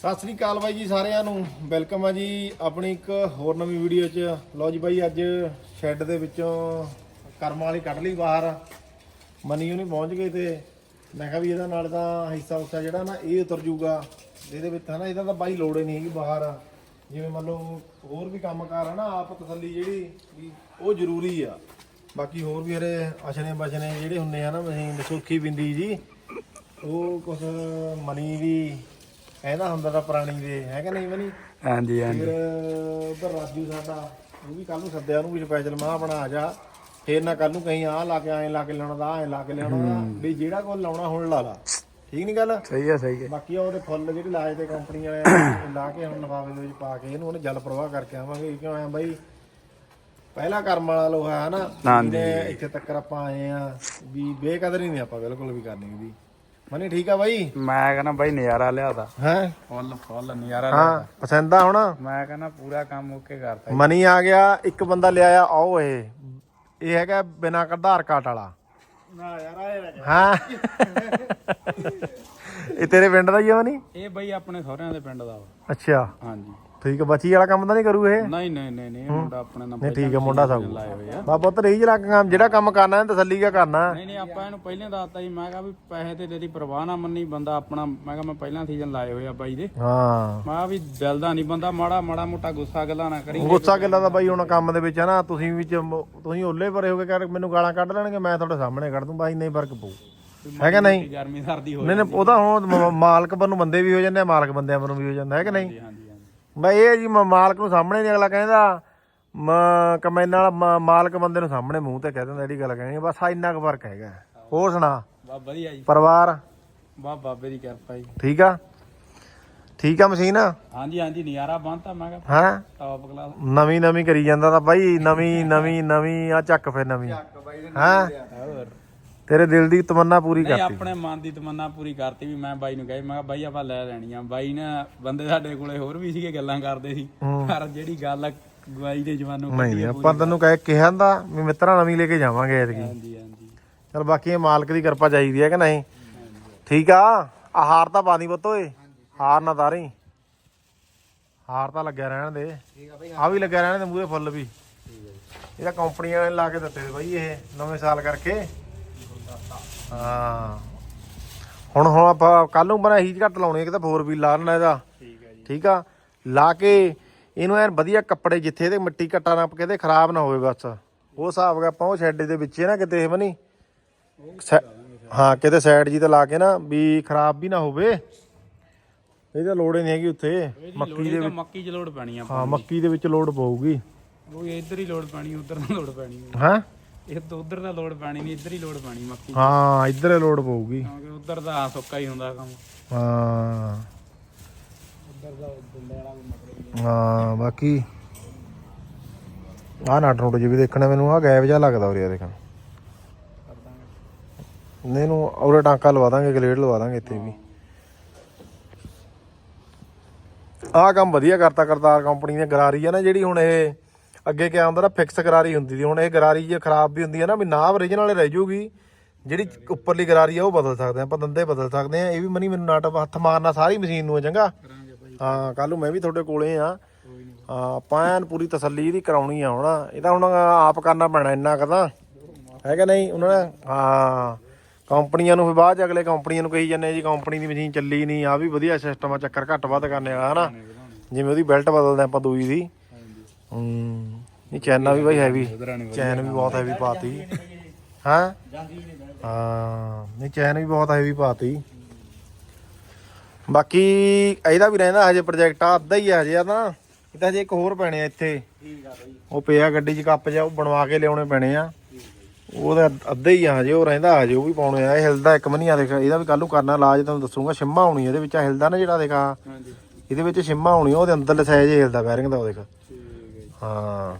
ਸਤਿ ਸ੍ਰੀ ਅਕਾਲ ਬਾਈ ਜੀ ਸਾਰਿਆਂ ਨੂੰ। ਵੈਲਕਮ ਆ ਜੀ ਆਪਣੀ ਇੱਕ ਹੋਰ ਨਵੀਂ ਵੀਡੀਓ 'ਚ। ਲਓ ਜੀ ਬਾਈ, ਅੱਜ ਸ਼ੈੱਡ ਦੇ ਵਿੱਚੋਂ ਕਰਮਾਂ ਵਾਲੀ ਕੱਢ ਲਈ ਬਾਹਰ। ਮਨੀ ਉਹਨੇ ਪਹੁੰਚ ਗਏ ਤੇ ਮੈਂ ਕਿਹਾ ਵੀ ਇਹਦਾ ਨਾਲ ਤਾਂ ਹਿੱਸਾ ਹੁੱਸਾ ਜਿਹੜਾ ਨਾ ਇਹ ਉਤਰ ਜੂਗਾ ਇਹਦੇ ਵਿੱਚ ਹਨਾ, ਇਹਦਾ ਤਾਂ ਬਾਈ ਲੋੜ ਹੀ ਨਹੀਂ ਹੈਗੀ ਬਾਹਰ। ਜਿਵੇਂ ਮੰਨ ਲਓ ਹੋਰ ਵੀ ਕੰਮ ਕਾਰ ਆ ਨਾ, ਆਪ ਤਸੱਲੀ ਜਿਹੜੀ ਵੀ ਉਹ ਜ਼ਰੂਰੀ ਆ। ਬਾਕੀ ਹੋਰ ਵੀ ਹਰੇ ਅਛਨੇ ਬਚਨੇ ਜਿਹੜੇ ਹੁੰਦੇ ਆ ਨਾ, ਮਸ਼ੀਨ ਸੁੱਖੀ ਬਿੰਦੀ ਜੀ, ਉਹ ਕੁਛ ਮਨੀ ਵੀ ਕਹਿੰਦਾ ਹੁੰਦਾ ਤਾਂ ਪੁਰਾਣੀ ਦੇ ਹੈ ਕਿ ਨਹੀਂ ਮਨੀ ਹਾਂਜੀ ਹਾਂਜੀ। ਫਿਰ ਉਧਰ ਰਾਜੂ ਸਾਡਾ ਉਹ ਵੀ ਕੱਲ ਨੂੰ ਸੱਦਿਆ ਉਹਨੂੰ ਵੀ ਸਪੈਸ਼ਲ ਮਾਂ ਬਣਾ ਜਾ। ਫੇਰ ਨਾ ਕੱਲ ਨੂੰ ਕਹੀਂ ਆਹ ਲਾ ਕੇ ਐਂ ਲਾ ਕੇ ਲਾਉਣਾ ਦਾ ਐਂ ਲਾ ਕੇ ਲਾਉਣਾ ਦਾ। ਵੀ ਜਿਹੜਾ ਕੋਲ ਲਾਉਣਾ ਹੁਣ ਲਾ ਲਾ। ਠੀਕ ਨਹੀਂ ਗੱਲ? ਸਹੀ ਹੈ ਸਹੀ ਹੈ ਬਾਕੀ ਉਹਦੇ ਫੁੱਲ ਜਿਹੜੇ ਲਾਏ ਤੇ ਕੰਪਨੀ ਵਾਲੇ ਲਾ ਕੇ ਹੁਣ ਲਫਾਫੇ ਦੇ ਵਿੱਚ ਪਾ ਕੇ ਇਹਨੂੰ ਉਹਨੇ ਜਲ ਪ੍ਰਵਾਹ ਕਰਕੇ ਆਵਾਂਗੇ। ਕਿਉਂ ਆਇਆ ਬਾਈ? ਪਹਿਲਾ ਕਰਮ ਵਾਲਾ ਲੋਹਾ ਹੈ ਨਾ ਹਾਂਜੀ। ਇੱਥੇ ਤੱਕ ਆਪਾਂ ਆਏ ਆ ਵੀ ਬੇਕਦਰੀ ਨਹੀਂ ਆਪਾਂ ਬਿਲਕੁਲ ਵੀ ਕਰਨੀ ਦੀ ਮਨੀ ਠੀਕ ਆ ਬਾਈ? ਮੈਂ ਕਹਿੰਦਾ ਬਾਈ ਨਜ਼ਾਰਾ ਲਿਆਦਾ ਹੈ? ਫੁੱਲ ਫੁੱਲ ਨਜ਼ਾਰਾ ਹਾਂ ਪਸੰਦ ਆ ਹੁਣ? ਮੈਂ ਕਹਿੰਦਾ ਪੂਰਾ ਕੰਮ ਓਕੇ ਕਰਤਾ ਮਨੀ ਆ ਗਿਆ ਇੱਕ ਬੰਦਾ ਲਿਆਇਆ ਆਓ ਇਹ। ਇਹ ਹੈਗਾ ਬਿਨਾ ਆਧਾਰ ਕਾਰਡ ਵਾਲਾ। ਨਾ ਯਾਰ ਆਏ ਹਾਂ? ਇਹ ਤੇਰੇ ਪਿੰਡ ਦਾ ਹੀ ਆ ਮਨੀ? ਇਹ ਬਾਈ ਆਪਣੇ ਸਹੁਰਿਆਂ ਦੇ ਪਿੰਡ ਦਾ ਵਾ। ਅੱਛਾ। ਹਾਂਜੀ। ਠੀਕ ਆ ਬੱਚੀ ਵਾਲਾ ਕੰਮ ਤਾਂ ਨਹੀਂ ਕਰੂ ਇਹ? ਨਹੀਂ ਨਹੀਂ ਨਹੀਂ ਨਹੀਂ ਇਹ ਮੁੰਡਾ ਆਪਣੇ ਨਾਲ ਨਹੀਂ ਠੀਕ ਆ ਮੁੰਡਾ ਸਾਊ ਲਾਏ ਹੋਏ ਆ। ਤੇ ਰਹੀ ਜਲਾ ਕੰਮ ਜਿਹੜਾ ਕੰਮ ਕਰਨਾ ਹੈ ਤਸੱਲੀ ਕਾ ਕਰਨਾ? ਨਹੀਂ ਨਹੀਂ ਆਪਾਂ ਇਹਨੂੰ ਪਹਿਲਾਂ ਦੱਸਤਾ ਜੀ ਮੈਂ ਕਿਹਾ ਵੀ ਪੈਸੇ ਤੇ ਤੇਰੀ ਪਰਵਾਹ ਨਾ ਮੰਨੀ ਬੰਦਾ ਆਪਣਾ ਮੈਂ ਕਿਹਾ ਮੈਂ ਪਹਿਲਾਂ ਸੀਜ਼ਨ ਲਾਏ ਹੋਏ ਆ ਬਾਈ ਦੇ। ਹਾਂ। ਮੈਂ ਵੀ ਦਿਲ ਦਾ ਨਹੀਂ ਬੰਦਾ ਮਾੜਾ ਮਾੜਾ ਮੋਟਾ ਗੁੱਸਾ ਗੱਲਾਂ ਨਾ ਕਰੀ। ਗੁੱਸਾ ਗਿੱਲਾ ਦਾ ਬਾਈ ਹੁਣ ਕੰਮ ਦੇ ਵਿੱਚ ਹੈ ਨਾ ਤੁਸੀਂ ਵਿੱਚ ਮ- ਤੁਸੀਂ ਓਲੇ ਭਰੇ ਹੋਗੇ ਕਰ ਮੈਨੂੰ ਗਾਲਾਂ ਕੱਢ ਲੈਣਗੇ ਮੈਂ ਤੁਹਾਡੇ ਸਾਹਮਣੇ ਕੱਢ ਦੂੰ ਬਾਈ ਨਹੀਂ ਫ਼ਰਕ ਪਊ। ਹੈਗਾ ਨਹੀਂ? ਗਰਮੀ ਸਰਦੀ ਹੋ ਨਹੀਂ ਨਹੀਂ ਉਹਦਾ ਹੁਣ ਮਾਲਕ ਬੰਨੂ ਬੰਦੇ ਵੀ ਹੋ ਜਾਂਦੇ ਆ ਮਾਲਕ ਬੰਦਿਆਂ ਬੰਨੂ ਵੀ ਹੋ ਜਾਂਦਾ ਹੈ ਕਿ ਨਹੀਂ? ਬਈ ਇਹ ਜੀ ਮ- ਮਾਲਕ ਨੂੰ ਸਾਹਮਣੇ ਨਹੀਂ ਅਗਲਾ ਕਹਿੰਦਾ। ਮ- ਕਮੈਨ ਵਾਲਾ ਮ- ਮਾਲਕ ਬੰਦੇ ਨੂੰ ਸਾਹਮਣੇ ਮੂੰਹ ਤੇ ਕਹਿ ਦਿੰਦਾ ਜਿਹੜੀ ਗੱਲ ਕਹਿੰਗੇ ਬਸ ਆ ਇੰਨਾ ਕੁ ਫ਼ਰਕ ਹੈਗਾ। ਹੋਰ ਸੁਣਾ? ਬਾ ਵਧੀਆ ਜੀ। ਪਰਿਵਾਰ? ਬਾ ਬਾਬੇ ਦੀ ਕਿਰਪਾ ਜੀ। ਠੀਕ ਆ? ਠੀਕ ਆ ਮਸ਼ੀਨ? ਹਾਂਜੀ ਹਾਂਜੀ ਨਜ਼ਾਰਾ ਬੰਨਤਾ ਮੈਂ ਕਿਹਾ। ਹਾਂ? ਟੌਪ ਕਲਾਸ ਨਵੀਂ ਨਵੀਂ ਕਰੀ ਜਾਂਦਾ ਤਾਂ ਬਾਈ ਨਵੀਂ ਨਵੀਂ ਨਵੀਂ ਆ ਚੱਕ ਫਿਰ ਨਵੀਂ। ਹਾਂ? ਹੋਰ। ਤੇਰੇ ਦਿਲ ਦੀ ਤਮੰਨਾ ਪੂਰੀ ਨਹੀਂ ਕਰਤੀ। ਆਪਣੇ ਮਨ ਦੀ ਤਮੰਨਾ ਪੂਰੀ ਕਰਤੀ ਵੀ ਮੈਂ ਬਾਈ ਨੂੰ ਕਹੀ ਮੈਂ ਕਿਹਾ ਬਾਈ ਆਪਾਂ ਲੈ ਲੈਣੀ ਆ ਬਾਈ ਨੇ ਬੰਦੇ ਸਾਡੇ ਕੋਲੇ ਹੋਰ ਵੀ ਸੀਗੇ ਗੱਲਾਂ ਕਰਦੇ ਸੀ। ਪਰ ਜਿਹੜੀ ਗੱਲ ਆ ਗਵਾਈ ਦੇ ਜਵਾਨੋਂ ਨਹੀਂ ਆਪਾਂ ਤੈਨੂੰ ਕਹਿ ਕਿਹਾ ਦਾ ਵੀ ਮਿੱਤਰਾਂ ਨਵੀਂ ਲੈ ਕੇ ਜਾਵਾਂਗੇ ਐਤਕੀ। ਹਾਂਜੀ ਹਾਂਜੀ। ਚਲ ਬਾਕੀ ਇਹ ਮਾਲਕ ਦੀ ਕਿਰਪਾ ਚਾਹੀਦੀ ਹੈ ਕਿ ਨਹੀਂ? ਠੀਕ ਆ? ਆ ਹਾਰ ਤਾਂ ਪਾ ਦੀ ਪੁੱਤ ਓਏ। ਹਾਰ ਨਾ ਤਾਰੀ। ਹਾਰ ਤਾਂ ਲੱਗਿਆ ਰਹਿਣ ਦੇ। ਆ ਵੀ ਲੱਗਿਆ ਰਹਿਣ ਦੇ ਮੂਹਰੇ ਫੁੱਲ ਵੀ। ਇਹਦਾ ਕੰਪਨੀ ਵਾਲੇ ਨੇ ਲਾ ਕੇ ਦਿੱਤੇ ਤੇ ਬਾਈ ਇਹ ਨਵੇਂ ਸਾਲ ਕਰਕੇ। ਹਾਂ। ਹੁਣ ਹੁਣ ਆਪਾਂ ਕੱਲ ਨੂੰ ਬਣਾ ਹੀਜ ਘੱਟ ਲਾਉਣੀ ਹੈ ਕਿ ਤਾਂ 4 ਵੀਲ ਲੈਣਾ ਇਹਦਾ। ਠੀਕ ਹੈ ਜੀ। ਠੀਕ ਆ? ਲਾ ਕੇ ਇਹਨੂੰ ਐਨ ਵਧੀਆ ਕੱਪੜੇ ਜਿੱਥੇ ਇਹਦੇ ਮਿੱਟੀ ਘੱਟਾ ਨਾ ਕਿਤੇ ਖਰਾਬ ਨਾ ਹੋਵੇ ਬਸ। ਉਹ ਹਿਸਾਬ ਦਾ ਆਪਾਂ ਉਹ ਸ਼ੈੱਡ ਦੇ ਵਿੱਚ ਨਾ ਕਿਤੇ ਬਣੀ ਹਾਂ ਕਿਤੇ ਸਾਈਡ ਜੀ ਤੇ ਲਾ ਕੇ ਨਾ ਵੀ ਖਰਾਬ ਵੀ ਨਾ ਹੋਵੇ। ਇਹਦਾ ਲੋੜ ਹੀ ਨਹੀਂ ਹੈਗੀ ਉੱਥੇ। ਮੱਕੀ ਦੇ ਮੱਕੀ 'ਚ ਲੋੜ ਪੈਣੀ ਆ ਹਾਂ ਮੱਕੀ ਦੇ ਵਿੱਚ ਲੋਡ ਪਊਗੀ। ਉਹ ਇੱਧਰ ਹੀ ਲੋੜ ਪੈਣੀ ਉੱਧਰ ਨਾ ਲੋੜ ਪੈਣੀ ਹਾਂ? ਇਹ ਤਾਂ ਉੱਧਰ ਦਾ ਲੋੜ ਪੈਣੀ ਨਹੀਂ ਇੱਧਰ ਹੀ ਲੋੜ ਪੈਣੀ ਮੱਕੀ। ਹਾਂ ਇੱਧਰ ਲੋਡ ਪਊਗੀ। ਕਿਉਂਕਿ ਉੱਧਰ ਦਾ ਸੁੱਕਾ ਹੀ ਹੁੰਦਾ ਕੰਮ। ਹਾਂ। ਉੱਧਰ ਦਾ ਦੁੱਲੇ ਵਾਲਾ ਮਟਰ ਹਾਂ ਬਾਕੀ। ਆਹ ਨਟ ਨੁੱਟ ਜੀ ਵੀ ਦੇਖਣਾ ਮੈਨੂੰ ਆ ਗੈਪ ਜਿਹਾ ਲੱਗਦਾ ਉਰੇ ਆ ਦੇਖਣ। ਕਰ ਦਾਂਗੇ ਨੇ ਇਹਨੂੰ ਔਰੇ ਟਾਂਕਾ ਲਵਾ ਦਾਂਗੇ ਗਲੇਡ ਲਵਾ ਦਾਂਗੇ ਇੱਥੇ ਵੀ। ਆਹ ਕੰਮ ਵਧੀਆ ਕਰਤਾ ਕਰਤਾਰ ਕੰਪਨੀ ਨੇ ਗਰਾਰੀ ਆ ਨਾ ਜਿਹੜੀ ਹੁਣ ਇਹ ਅੱਗੇ ਕਿਆ ਹੁੰਦਾ ਨਾ ਫਿਕਸ ਗਰਾਰੀ ਹੁੰਦੀ ਸੀ। ਹੁਣ ਇਹ ਗਰਾਰੀ ਜੇ ਖਰਾਬ ਵੀ ਹੁੰਦੀ ਹੈ ਨਾ ਵੀ ਨਾ origignal ਰਹਿ ਜਾਊਗੀ ਜਿਹੜੀ ਉੱਪਰਲੀ ਗਰਾਰੀ ਆ ਉਹ ਬਦਲ ਸਕਦੇ ਆ ਆਪਾਂ ਦੰਦੇ ਬਦਲ ਸਕਦੇ ਆ। ਇਹ ਵੀ ਮਨੀ ਮੈਨੂੰ ਨਾਟ ਹੱਥ ਮਾਰਨਾ ਸਾਰੀ ਮਸ਼ੀਨ ਨੂੰ ਚੰਗਾ? ਹਾਂ ਕੱਲ ਨੂੰ ਮੈਂ ਵੀ ਤੁਹਾਡੇ ਕੋਲੇ ਆ। ਆਪਾਂ ਐਨ ਪੂਰੀ ਤਸੱਲੀ ਇਹਦੀ ਕਰਾਉਣੀ ਆ ਹੁਣ। ਇਹ ਤਾਂ ਹੁਣ ਆਪ ਕਰਨਾ ਪੈਣਾ ਇੰਨਾ ਕਦਾ ਹੈ ਕਿ ਨਹੀਂ? ਉਹਨਾਂ ਨੇ ਹਾਂ। ਕੰਪਨੀਆਂ ਨੂੰ ਫਿਰ ਬਾਅਦ ਚ ਅਗਲੇ ਕੰਪਨੀਆਂ ਨੂੰ ਕਹੀ ਜਾਂਦੇ ਜੀ ਕੰਪਨੀ ਦੀ ਮਸ਼ੀਨ ਚੱਲੀ ਨਹੀਂ ਆ ਵੀ ਵਧੀਆ ਸਿਸਟਮ ਆ ਚੱਕਰ ਘੱਟ ਵੱਧ ਕਰਨੇ ਵਾਲਾ ਹਨਾ? ਜਿਵੇਂ ਉਹਦੀ ਬੈਲਟ ਬਦਲਦੇ ਆਪਾਂ ਦੂਈ ਦੀ। ਹੂੰ। ਨਹੀਂ ਚੈਨਾ ਵੀ ਬਾਈ ਹੈਵੀ ਚੈਨ ਵੀ ਬਹੁਤ ਹੈਵੀ ਪਾਤੀ। ਹਾਂ? ਹਾਂ ਨਹੀਂ ਚੈਨ ਵੀ ਬਹੁਤ ਹੈਵੀ ਪਾਤੀ। ਬਾਕੀ ਇਹਦਾ ਵੀ ਰਹਿੰਦਾ ਹਜੇ ਪ੍ਰੋਜੈਕਟ ਆ ਅੱਧਾ ਹੀ ਆ ਹਜੇ ਆ ਇਹ ਤਾਂ ਹਜੇ ਇੱਕ ਹੋਰ ਪੈਣੇ ਆ ਇੱਥੇ। ਠੀਕ ਆ ਭਾਈ ਉਹ ਪਿਆ ਗੱਡੀ 'ਚ ਕੱਪ ਜਾ ਉਹ ਬਣਵਾ ਕੇ ਲਿਆਉਣੇ ਪੈਣੇ ਆ। ਉਹਦਾ ਅੱਧਾ ਹੀ ਆ ਹਜੇ ਉਹ ਰਹਿੰਦਾ ਹਜੇ ਉਹ ਵੀ ਪਾਉਣੇ ਆ। ਇਹ ਹਿਲਦਾ ਇੱਕ ਮਨੀਆ ਦੇਖ ਇਹਦਾ ਵੀ ਕੱਲ ਨੂੰ ਕਰਨਾ ਇਲਾਜ ਤੁਹਾਨੂੰ ਦੱਸੂਗਾ ਛਿੰਮਾ ਹੋਣੀ ਇਹਦੇ ਵਿੱਚ ਹਿਲਦਾ ਨਾ ਜਿਹੜਾ ਦੇਖ ਇਹਦੇ ਵਿੱਚ ਛਿੰਮਾ ਹੋਣੀ ਉਹਦੇ ਅੰਦਰਲੇ ਸਾਈਜ਼ ਹਿਲਦਾ ਬੈਰਿੰਗ ਦਾ ਉਹ ਦੇਖ। ਹੈ। ਹਾਂ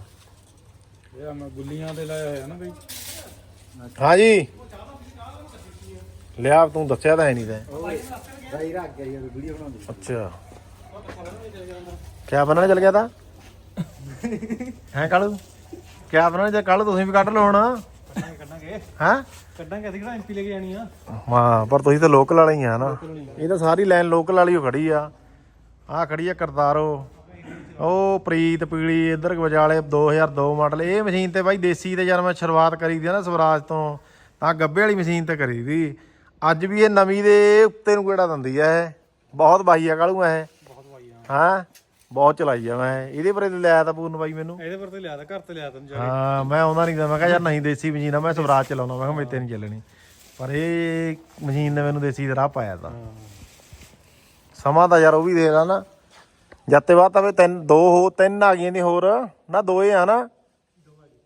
ਇਹ ਮੈਂ ਗੁੱਲੀਆਂ ਤੇ ਲਾਇਆ ਹੋਇਆ ਨਾ ਬਈ। ਹਾਂ ਜੀ ਲਿਆ ਤੂੰ ਦੱਸਿਆ ਤਾਂ ਹੈ ਨਹੀਂ ਤੈਂ। ਭਾਈ ਰੱਖ ਗਿਆ ਇਹ ਵੀਡੀਓ ਬਣਾਉਂਦੀ। ਅੱਛਾ। ਕਿਆ ਬਣਾਉਣ ਚਲ ਗਿਆ ਤਾਂ? ਹੈ ਕਾਲੂ? ਕਿਆ ਬਣਾਉਣ ਜੇ ਕੱਲ ਤੁਸੀਂ ਵੀ ਕੱਢ ਲਓ ਹੁਣ। ਕੱਢਾਂਗੇ ਹਾਂ? ਕੱਢਾਂਗੇ ਅਸੀਂ ਕਿਹੜਾ ਐਮਪੀ ਲੈ ਕੇ ਜਾਣੀ ਆ? ਹਾਂ ਪਰ ਤੁਸੀਂ ਤਾਂ ਲੋਕਲ ਵਾਲੇ ਹੀ ਆ ਨਾ। ਇਹ ਤਾਂ ਸਾਰੀ ਲਾਈਨ ਲੋਕਲ ਵਾਲੀ ਓ ਖੜੀ ਆ। ਆ ਖੜੀ ਆ ਕਰਤਾਰੋ। ਉਹ ਪ੍ਰੀਤ ਪੀਲੀ ਇੱਧਰ ਵਿਚਾਲੇ 2002 ਮਾਡਲ ਇਹ ਮਸ਼ੀਨ ਤੇ ਬਾਈ ਦੇਸੀ ਤੇ ਜਦ ਮੈਂ ਸ਼ੁਰੂਆਤ ਕਰੀ ਦੀ ਨਾ ਸਵਰਾਜ ਤੋਂ ਤਾਂ ਗੱਬੇ ਵਾਲੀ ਮਸ਼ੀਨ ਤੇ ਕਰੀ ਦੀ ਅੱਜ ਵੀ ਇਹ ਨਵੀਂ ਦੇ ਉੱਤੇ ਨੂੰ ਕਿਹੜਾ ਦਿੰਦੀ ਆ ਇਹ। ਬਹੁਤ ਬਾਈ ਆ ਕਾਲੂ ਇਹ। ਬਹੁਤ ਵਾਈ ਆ। ਹਾਂ? ਬਹੁਤ ਚਲਾਈ ਆ ਮੈਂ। ਇਹਦੇ ਪਰ ਲਿਆ ਤਾਂ ਪੂਰਨ ਬਾਈ ਮੈਨੂੰ। ਇਹਦੇ ਪਰ ਤੇ ਲਿਆ ਤਾ ਘਰ ਤੇ ਲਿਆ ਤਾ ਜਾ ਹਾਂ ਮੈਂ ਆਉਂਦਾ ਨਹੀਂ ਤਾਂ ਮੈਂ ਕਿਹਾ ਯਾਰ ਨਹੀਂ ਦੇਸੀ ਮਸ਼ੀਨ ਆ ਮੈਂ ਸਵਰਾਜ ਚਲਾਉਣਾ ਮੈਂ ਕਿਹਾ ਮੇਰੇ ਤੇ ਨਹੀਂ ਚੱਲਣੀ। ਪਰ ਇਹ ਮਸ਼ੀਨ ਨੇ ਮੈਨੂੰ ਦੇਸੀ ਦਾ ਰਾਹ ਪਾਇਆ ਤਾਂ। ਸਮਾਂ ਤਾਂ ਯਾਰ ਉਹ ਵੀ ਦੇ ਲਾ ਨਾ। ਜੱਤੇ ਬਾਅਦ ਤਾਂ ਤਿੰਨ ਦੋ ਹੋ ਤਿੰਨ ਆ ਗਈਆਂ ਦੀ ਹੋਰ। ਨਾ ਦੋਏ ਆ ਨਾ?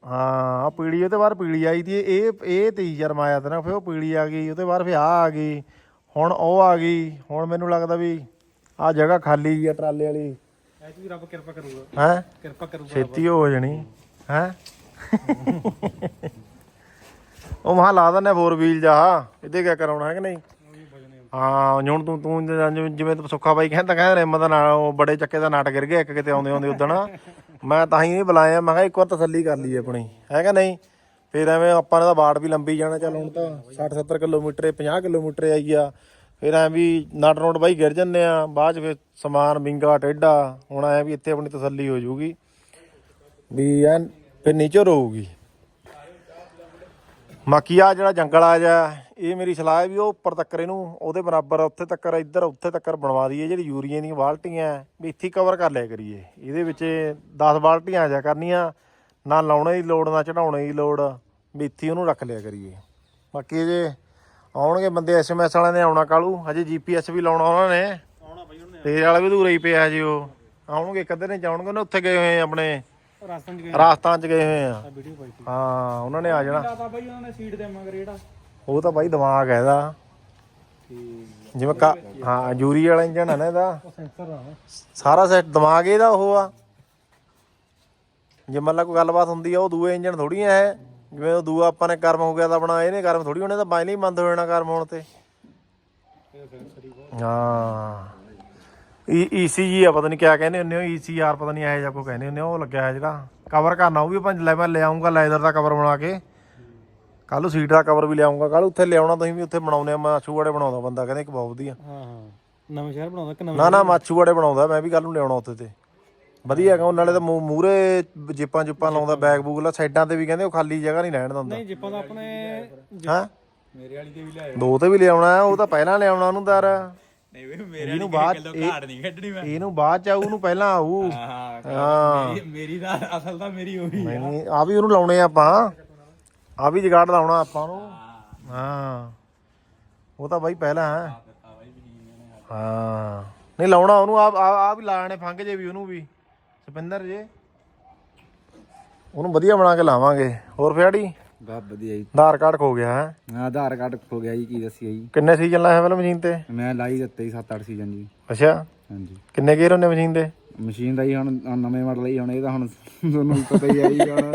ਹਾਂ ਆ ਪੀੜੀ ਉਹਦੇ ਬਾਅਦ ਪੀੜੀ ਆਈ ਦੀ ਇਹ ਇਹ ਤੇਈ ਜਰਮ ਆਇਆ ਤੇ ਨਾ ਫਿਰ ਉਹ ਪੀੜੀ ਆ ਗਈ। ਉਹਦੇ ਬਾਅਦ ਫਿਰ ਆ ਆ ਗਈ। ਹੁਣ ਉਹ ਆ ਗਈ। ਹੁਣ ਮੈਨੂੰ ਲੱਗਦਾ ਵੀ ਆ ਜਗ੍ਹਾ ਖਾਲੀ ਆ ਟਰਾਲੇ ਵਾਲੀ। ਐ ਵੀ ਰੱਬ ਕਿਰਪਾ ਕਰੂਗਾ। ਹੈ? ਕਿਰਪਾ ਕਰੂਗਾ ਛੇਤੀ ਹੋ ਜਾਣੀ। ਹੈ? ਉਹ ਮਹਾ ਲਾ ਦਿੰਦੇ ਫੋਰ ਵੀਲ ਜਾ। ਇਹਦੇ ਕਿਆ ਕਰਾਉਣਾ ਹੈ ਕਿ ਨਹੀਂ? ਹਾਂ, ਹੁਣ ਤੂੰ ਤੂੰ ਜਿਵੇਂ- ਜਿਵੇਂ ਤੂੰ ਸੁੱਖਾ ਬਾਈ ਕਹਿੰਦਾ ਕਹਿੰਦਾ ਰਿਮ ਦਾ ਨਾਲ, ਉਹ ਬੜੇ ਚੱਕੇ ਦਾ ਨਾਟ ਗਿਰ ਗਿਆ ਇੱਕ ਕਿਤੇ ਆਉਂਦੇ ਆਉਂਦੇ ਉਦਣ। ਮੈਂ ਤਾਂ ਹੀ ਨਹੀਂ ਬੁਲਾਇਆ, ਮੈਂ ਕਿਹਾ ਇੱਕ ਵਾਰ ਤਸੱਲੀ ਕਰ ਲਈਏ ਆਪਣੀ, ਹੈ ਕਿ ਨਹੀਂ? ਫਿਰ ਐਵੇਂ ਆਪਾਂ ਨੇ ਤਾਂ ਬਾੜ ਵੀ ਲੰਬੀ ਜਾਣਾ, ਚੱਲ ਹੁਣ ਤਾਂ 60 70 ਕਿਲੋਮੀਟਰ 50 ਕਿਲੋਮੀਟਰ ਆਈ ਆ। ਫਿਰ ਐ ਵੀ ਨਟ ਨੋਟ ਬਾਈ ਗਿਰ ਜੰਨੇ ਆ, ਬਾਅਦ ਚ ਫਿਰ ਸਮਾਨ, ਵਿੰਗਾ, ਟੇਢਾ, ਹੁਣ ਐ ਵੀ ਇੱਥੇ ਆਪਣੀ ਤਸੱਲੀ ਹੋ ਜਾਊਗੀ। ਵੀ ਐਨ ਫਿਰ ਨੀਚੇ ਰਹੂਗੀ ਬਾਕੀ ਆ ਜਿਹੜਾ ਜੰਗਲ ਆ ਜਾ, ਇਹ ਮੇਰੀ ਸਲਾਹ ਹੈ ਵੀ ਉਹ ਉੱਪਰ ਤੱਕ ਇਹਨੂੰ, ਉਹਦੇ ਬਰਾਬਰ ਉੱਥੇ ਤੱਕ, ਇੱਧਰ ਉੱਥੇ ਤੱਕ ਬਣਵਾ ਦਈਏ, ਜਿਹੜੀ ਯੂਰੀਏ ਦੀਆਂ ਬਾਲਟੀਆਂ, ਵੀ ਇੱਥੇ ਕਵਰ ਕਰ ਲਿਆ ਕਰੀਏ। ਇਹਦੇ ਵਿੱਚ 10 ਬਾਲਟੀਆਂ ਆ ਜਾ ਕਰਨੀਆਂ, ਨਾ ਲਾਉਣੇ ਦੀ ਲੋੜ, ਨਾ ਚੜਾਉਣੇ ਦੀ ਲੋੜ, ਵੀ ਇੱਥੇ ਉਹਨੂੰ ਰੱਖ ਲਿਆ ਕਰੀਏ। ਬਾਕੀ ਜੇ ਆਉਣਗੇ ਬੰਦੇ ਐਸਐਮਐਸ ਵਾਲਿਆਂ ਨੇ ਆਉਣਾ ਕਾਲੂ ਹਜੇ ਜੀਪੀਐਸ ਵੀ ਲਾਉਣਾ ਉਹਨਾਂ ਨੇ। ਆਉਣਾ ਬਾਈ ਉਹਨੇ ਤੇਰੇ ਵਾਲਾ ਵੀ ਅਧੂਰਾ ਹੀ ਪਿਆ ਹਜੇ ਉਹ। ਆਉਣਗੇ ਕਦੇ ਅੱਧੇ ਨੇ ਜਾਣਗੇ ਉਹਨੇ ਉੱਥੇ ਗਏ ਹੋਏ ਆਪਣੇ ਰਾਸਤਾਂ ਚ ਗਏ ਰਾਜਸਥਾਨ ਚ ਗਏ ਹੋਏ ਆ। ਵੀਡੀਓ ਪਾਈ ਸੀ। ਹਾਂ ਉਹਨਾਂ ਨੇ ਆ ਜਾਣਾ। ਲਾਤਾ ਬਾਈ ਉਹਨਾਂ ਨੇ ਸੀਟ ਦੇ ਮਗਰ ਜਿਹੜਾ। ਉਹ ਤਾਂ ਬਾਈ ਦਿਮਾਗ ਹੈ ਇਹਦਾ। ਠੀਕ। ਜਿਵੇਂ ਕਾ ਹਾਂ ਜੂਰੀ ਵਾਲਾ ਇੰਜਨ ਹੈ ਨਾ ਇਹਦਾ। ਉਹ ਸੈਂਸਰ ਆ। ਸਾਰਾ ਸੈਟ ਦਿਮਾਗ ਇਹਦਾ ਉਹ ਆ। ਜੇ ਮੰਨ ਲਾ ਕੋਈ ਗੱਲਬਾਤ ਹੁੰਦੀ ਆ ਉਹ ਦੂਏ ਇੰਜਨ ਥੋੜੀ ਐ ਜਿਵੇਂ ਉਹ ਦੂਆ ਆਪਾਂ ਨੇ ਕਰਮ ਹੋ ਗਿਆ ਤਾਂ ਆਪਣਾ ਇਹਨੇ ਕਰਮ ਥੋੜੀ ਹੋਣੇ ਤਾਂ ਬਾਈ ਨਹੀਂ ਬੰਦ ਹੋ ਜਾਣਾ ਕਰਮ ਹੋਣ ਤੇ। ਇਹ ਸੈਂਸਰ ਹੀ ਬਹੁਤ ਹਾਂ। ਈ ਈਸੀਜੀ ਆ ਪਤਾ ਨਹੀਂ ਕਿਆ ਕਹਿੰਦੇ ਹੁੰਦੇ ਹੋ ਈਸੀਆਰ ਪਤਾ ਨਹੀਂ ਇਹੋ ਜਿਹਾ ਕੋ ਕਹਿੰਦੇ ਹੁੰਦੇ ਉਹ ਲੱਗਿਆ ਹੈ ਜਿਹੜਾ। ਕਵਰ ਕਰਨਾ ਉਹ ਵੀ ਆਪਾਂ ਲੈ ਮੈਂ ਲਿਆਉਂਗਾ ਲੈਦਰ ਦਾ ਕਵਰ ਬਣਾ ਕੇ। ਕੱਲ ਨੂੰ ਸੀਟ ਦਾ ਕਵਰ ਵੀ ਲਿਆਉਂਗਾ ਕੱਲ ਉੱਥੇ ਲਿਆਉਣਾ ਤੁਸੀਂ ਵੀ ਉੱਥੇ ਬਣਾਉਨੇ ਆ ਮਾਛੂ ਵਾੜੇ ਬਣਾਉਂਦਾ ਬੰਦਾ ਕਹਿੰਦੇ ਇੱਕ ਬਹੁਤ ਵਧੀਆ। ਹਾਂ ਹਾਂ। ਨਵੇਂ ਸ਼ਹਿਰ ਬਣਾਉਂਦਾ ਕਿ ਨਵੇਂ ਨਾ ਨਾ ਮਾਛੂ ਵਾੜੇ ਬਣਾਉਂਦਾ ਮੈਂ ਵੀ ਕੱਲ ਨੂੰ ਲਿਆਉਣਾ ਉੱਥੇ ਤੇ। ਵਧੀਆ ਹੈਗਾ ਨਾਲੇ ਤਾਂ ਮੂਰੇ ਜਿੱਪਾਂ ਜੁੱਪਾਂ ਲਾਉਂਦਾ ਬੈਗ ਬੂਗ ਲਾ ਸਾਈਡਾਂ ਤੇ ਵੀ ਕਹਿੰਦੇ ਉਹ ਖਾਲੀ ਜਗ੍ਹਾ ਨਹੀਂ ਰਹਿਣ ਦਿੰਦਾ। ਨਹੀਂ ਜਿੱਪਾਂ ਦਾ ਆਪਣੇ ਹਾਂ? ਮੇਰੇ ਵਾਲੀ ਤੇ ਵੀ ਲਿਆਇਓ ਦੋ ਤੇ ਵੀ ਲਿਆਉਣਾ ਉਹ ਤਾਂ ਪਹਿਲਾਂ ਲਿਆਉਣਾ ਉਹਨੂੰ ਦਰ ਨਹੀਂ ਵੇ ਮੇਰੇ ਇਹਨੂੰ ਬਾਅਦ- ਘਾੜ ਨਹੀਂ ਕੱਢਣੀ ਮੈਂ। ਇਹਨੂੰ ਬਾਅਦ ਚ ਆਊ ਉਹਨੂੰ ਪਹਿਲਾਂ ਆਊ। ਹਾਂ ਹਾਂ ਮੇਰੀ- ਦਾ ਅਸਲ ਤਾਂ ਮੇਰੀ ਉਹੀ ਆ। ਨਹੀਂ ਆ ਵੀ ਉਹਨੂੰ ਲਾਉਣੇ ਆਪਾਂ। ਆ ਵੀ ਜਗਾੜ ਲਾਉਣਾ ਆਪਾਂ ਨੂੰ ਹਾਂ। ਉਹ ਤਾਂ ਬਾਈ ਪਹਿਲਾਂ ਹੈ। ਹਾਂ। ਨਹੀਂ ਲਾਉਣਾ ਉਹਨੂੰ ਆ ਆ ਵੀ ਲਾਣੇ ਫੰਗ ਜੇ ਵੀ ਉਹਨੂੰ ਵੀ। ਸੁਪਿੰਦਰ ਜੇ। ਉਹਨੂੰ ਵਧੀਆ ਬਣਾ ਕੇ ਲਾਵਾਂਗੇ। ਹੋਰ ਫਿਆੜੀ ਬਹੁਤ ਵਧੀਆ ਜੀ। ਆਧਾਰ ਕਾਰਡ ਖੋ ਗਿਆ ਹੈ। ਹਾਂ ਆਧਾਰ ਕਾਰਡ ਖੋ ਗਿਆ ਜੀ ਕੀ ਦੱਸੀਏ ਜੀ। ਕਿੰਨੇ ਸੀਜ਼ਨ ਲਾਇਆ ਪਹਿਲਾਂ ਮਸ਼ੀਨ ਤੇ? ਮੈਂ ਲਾਈ ਦਿੱਤੇ ਜੀ 7-8 ਸੀਜ਼ਨ ਜੀ। ਅੱਛਾ। ਹਾਂਜੀ। ਕਿੰਨੇ ਗੇਅਰ ਹੁੰਦੇ ਮਸ਼ੀਨ ਦੇ? ਮਸ਼ੀਨ ਦਾ ਹੀ ਹੁਣ ਆਹ ਨਵੇਂ ਮਾਡਲ ਹੀ ਹੁਣ ਇਹਦਾ ਹੁਣ ਤੁਹਾਨੂੰ ਪਤਾ ਹੀ ਆ ਜੀ ਹੁਣ।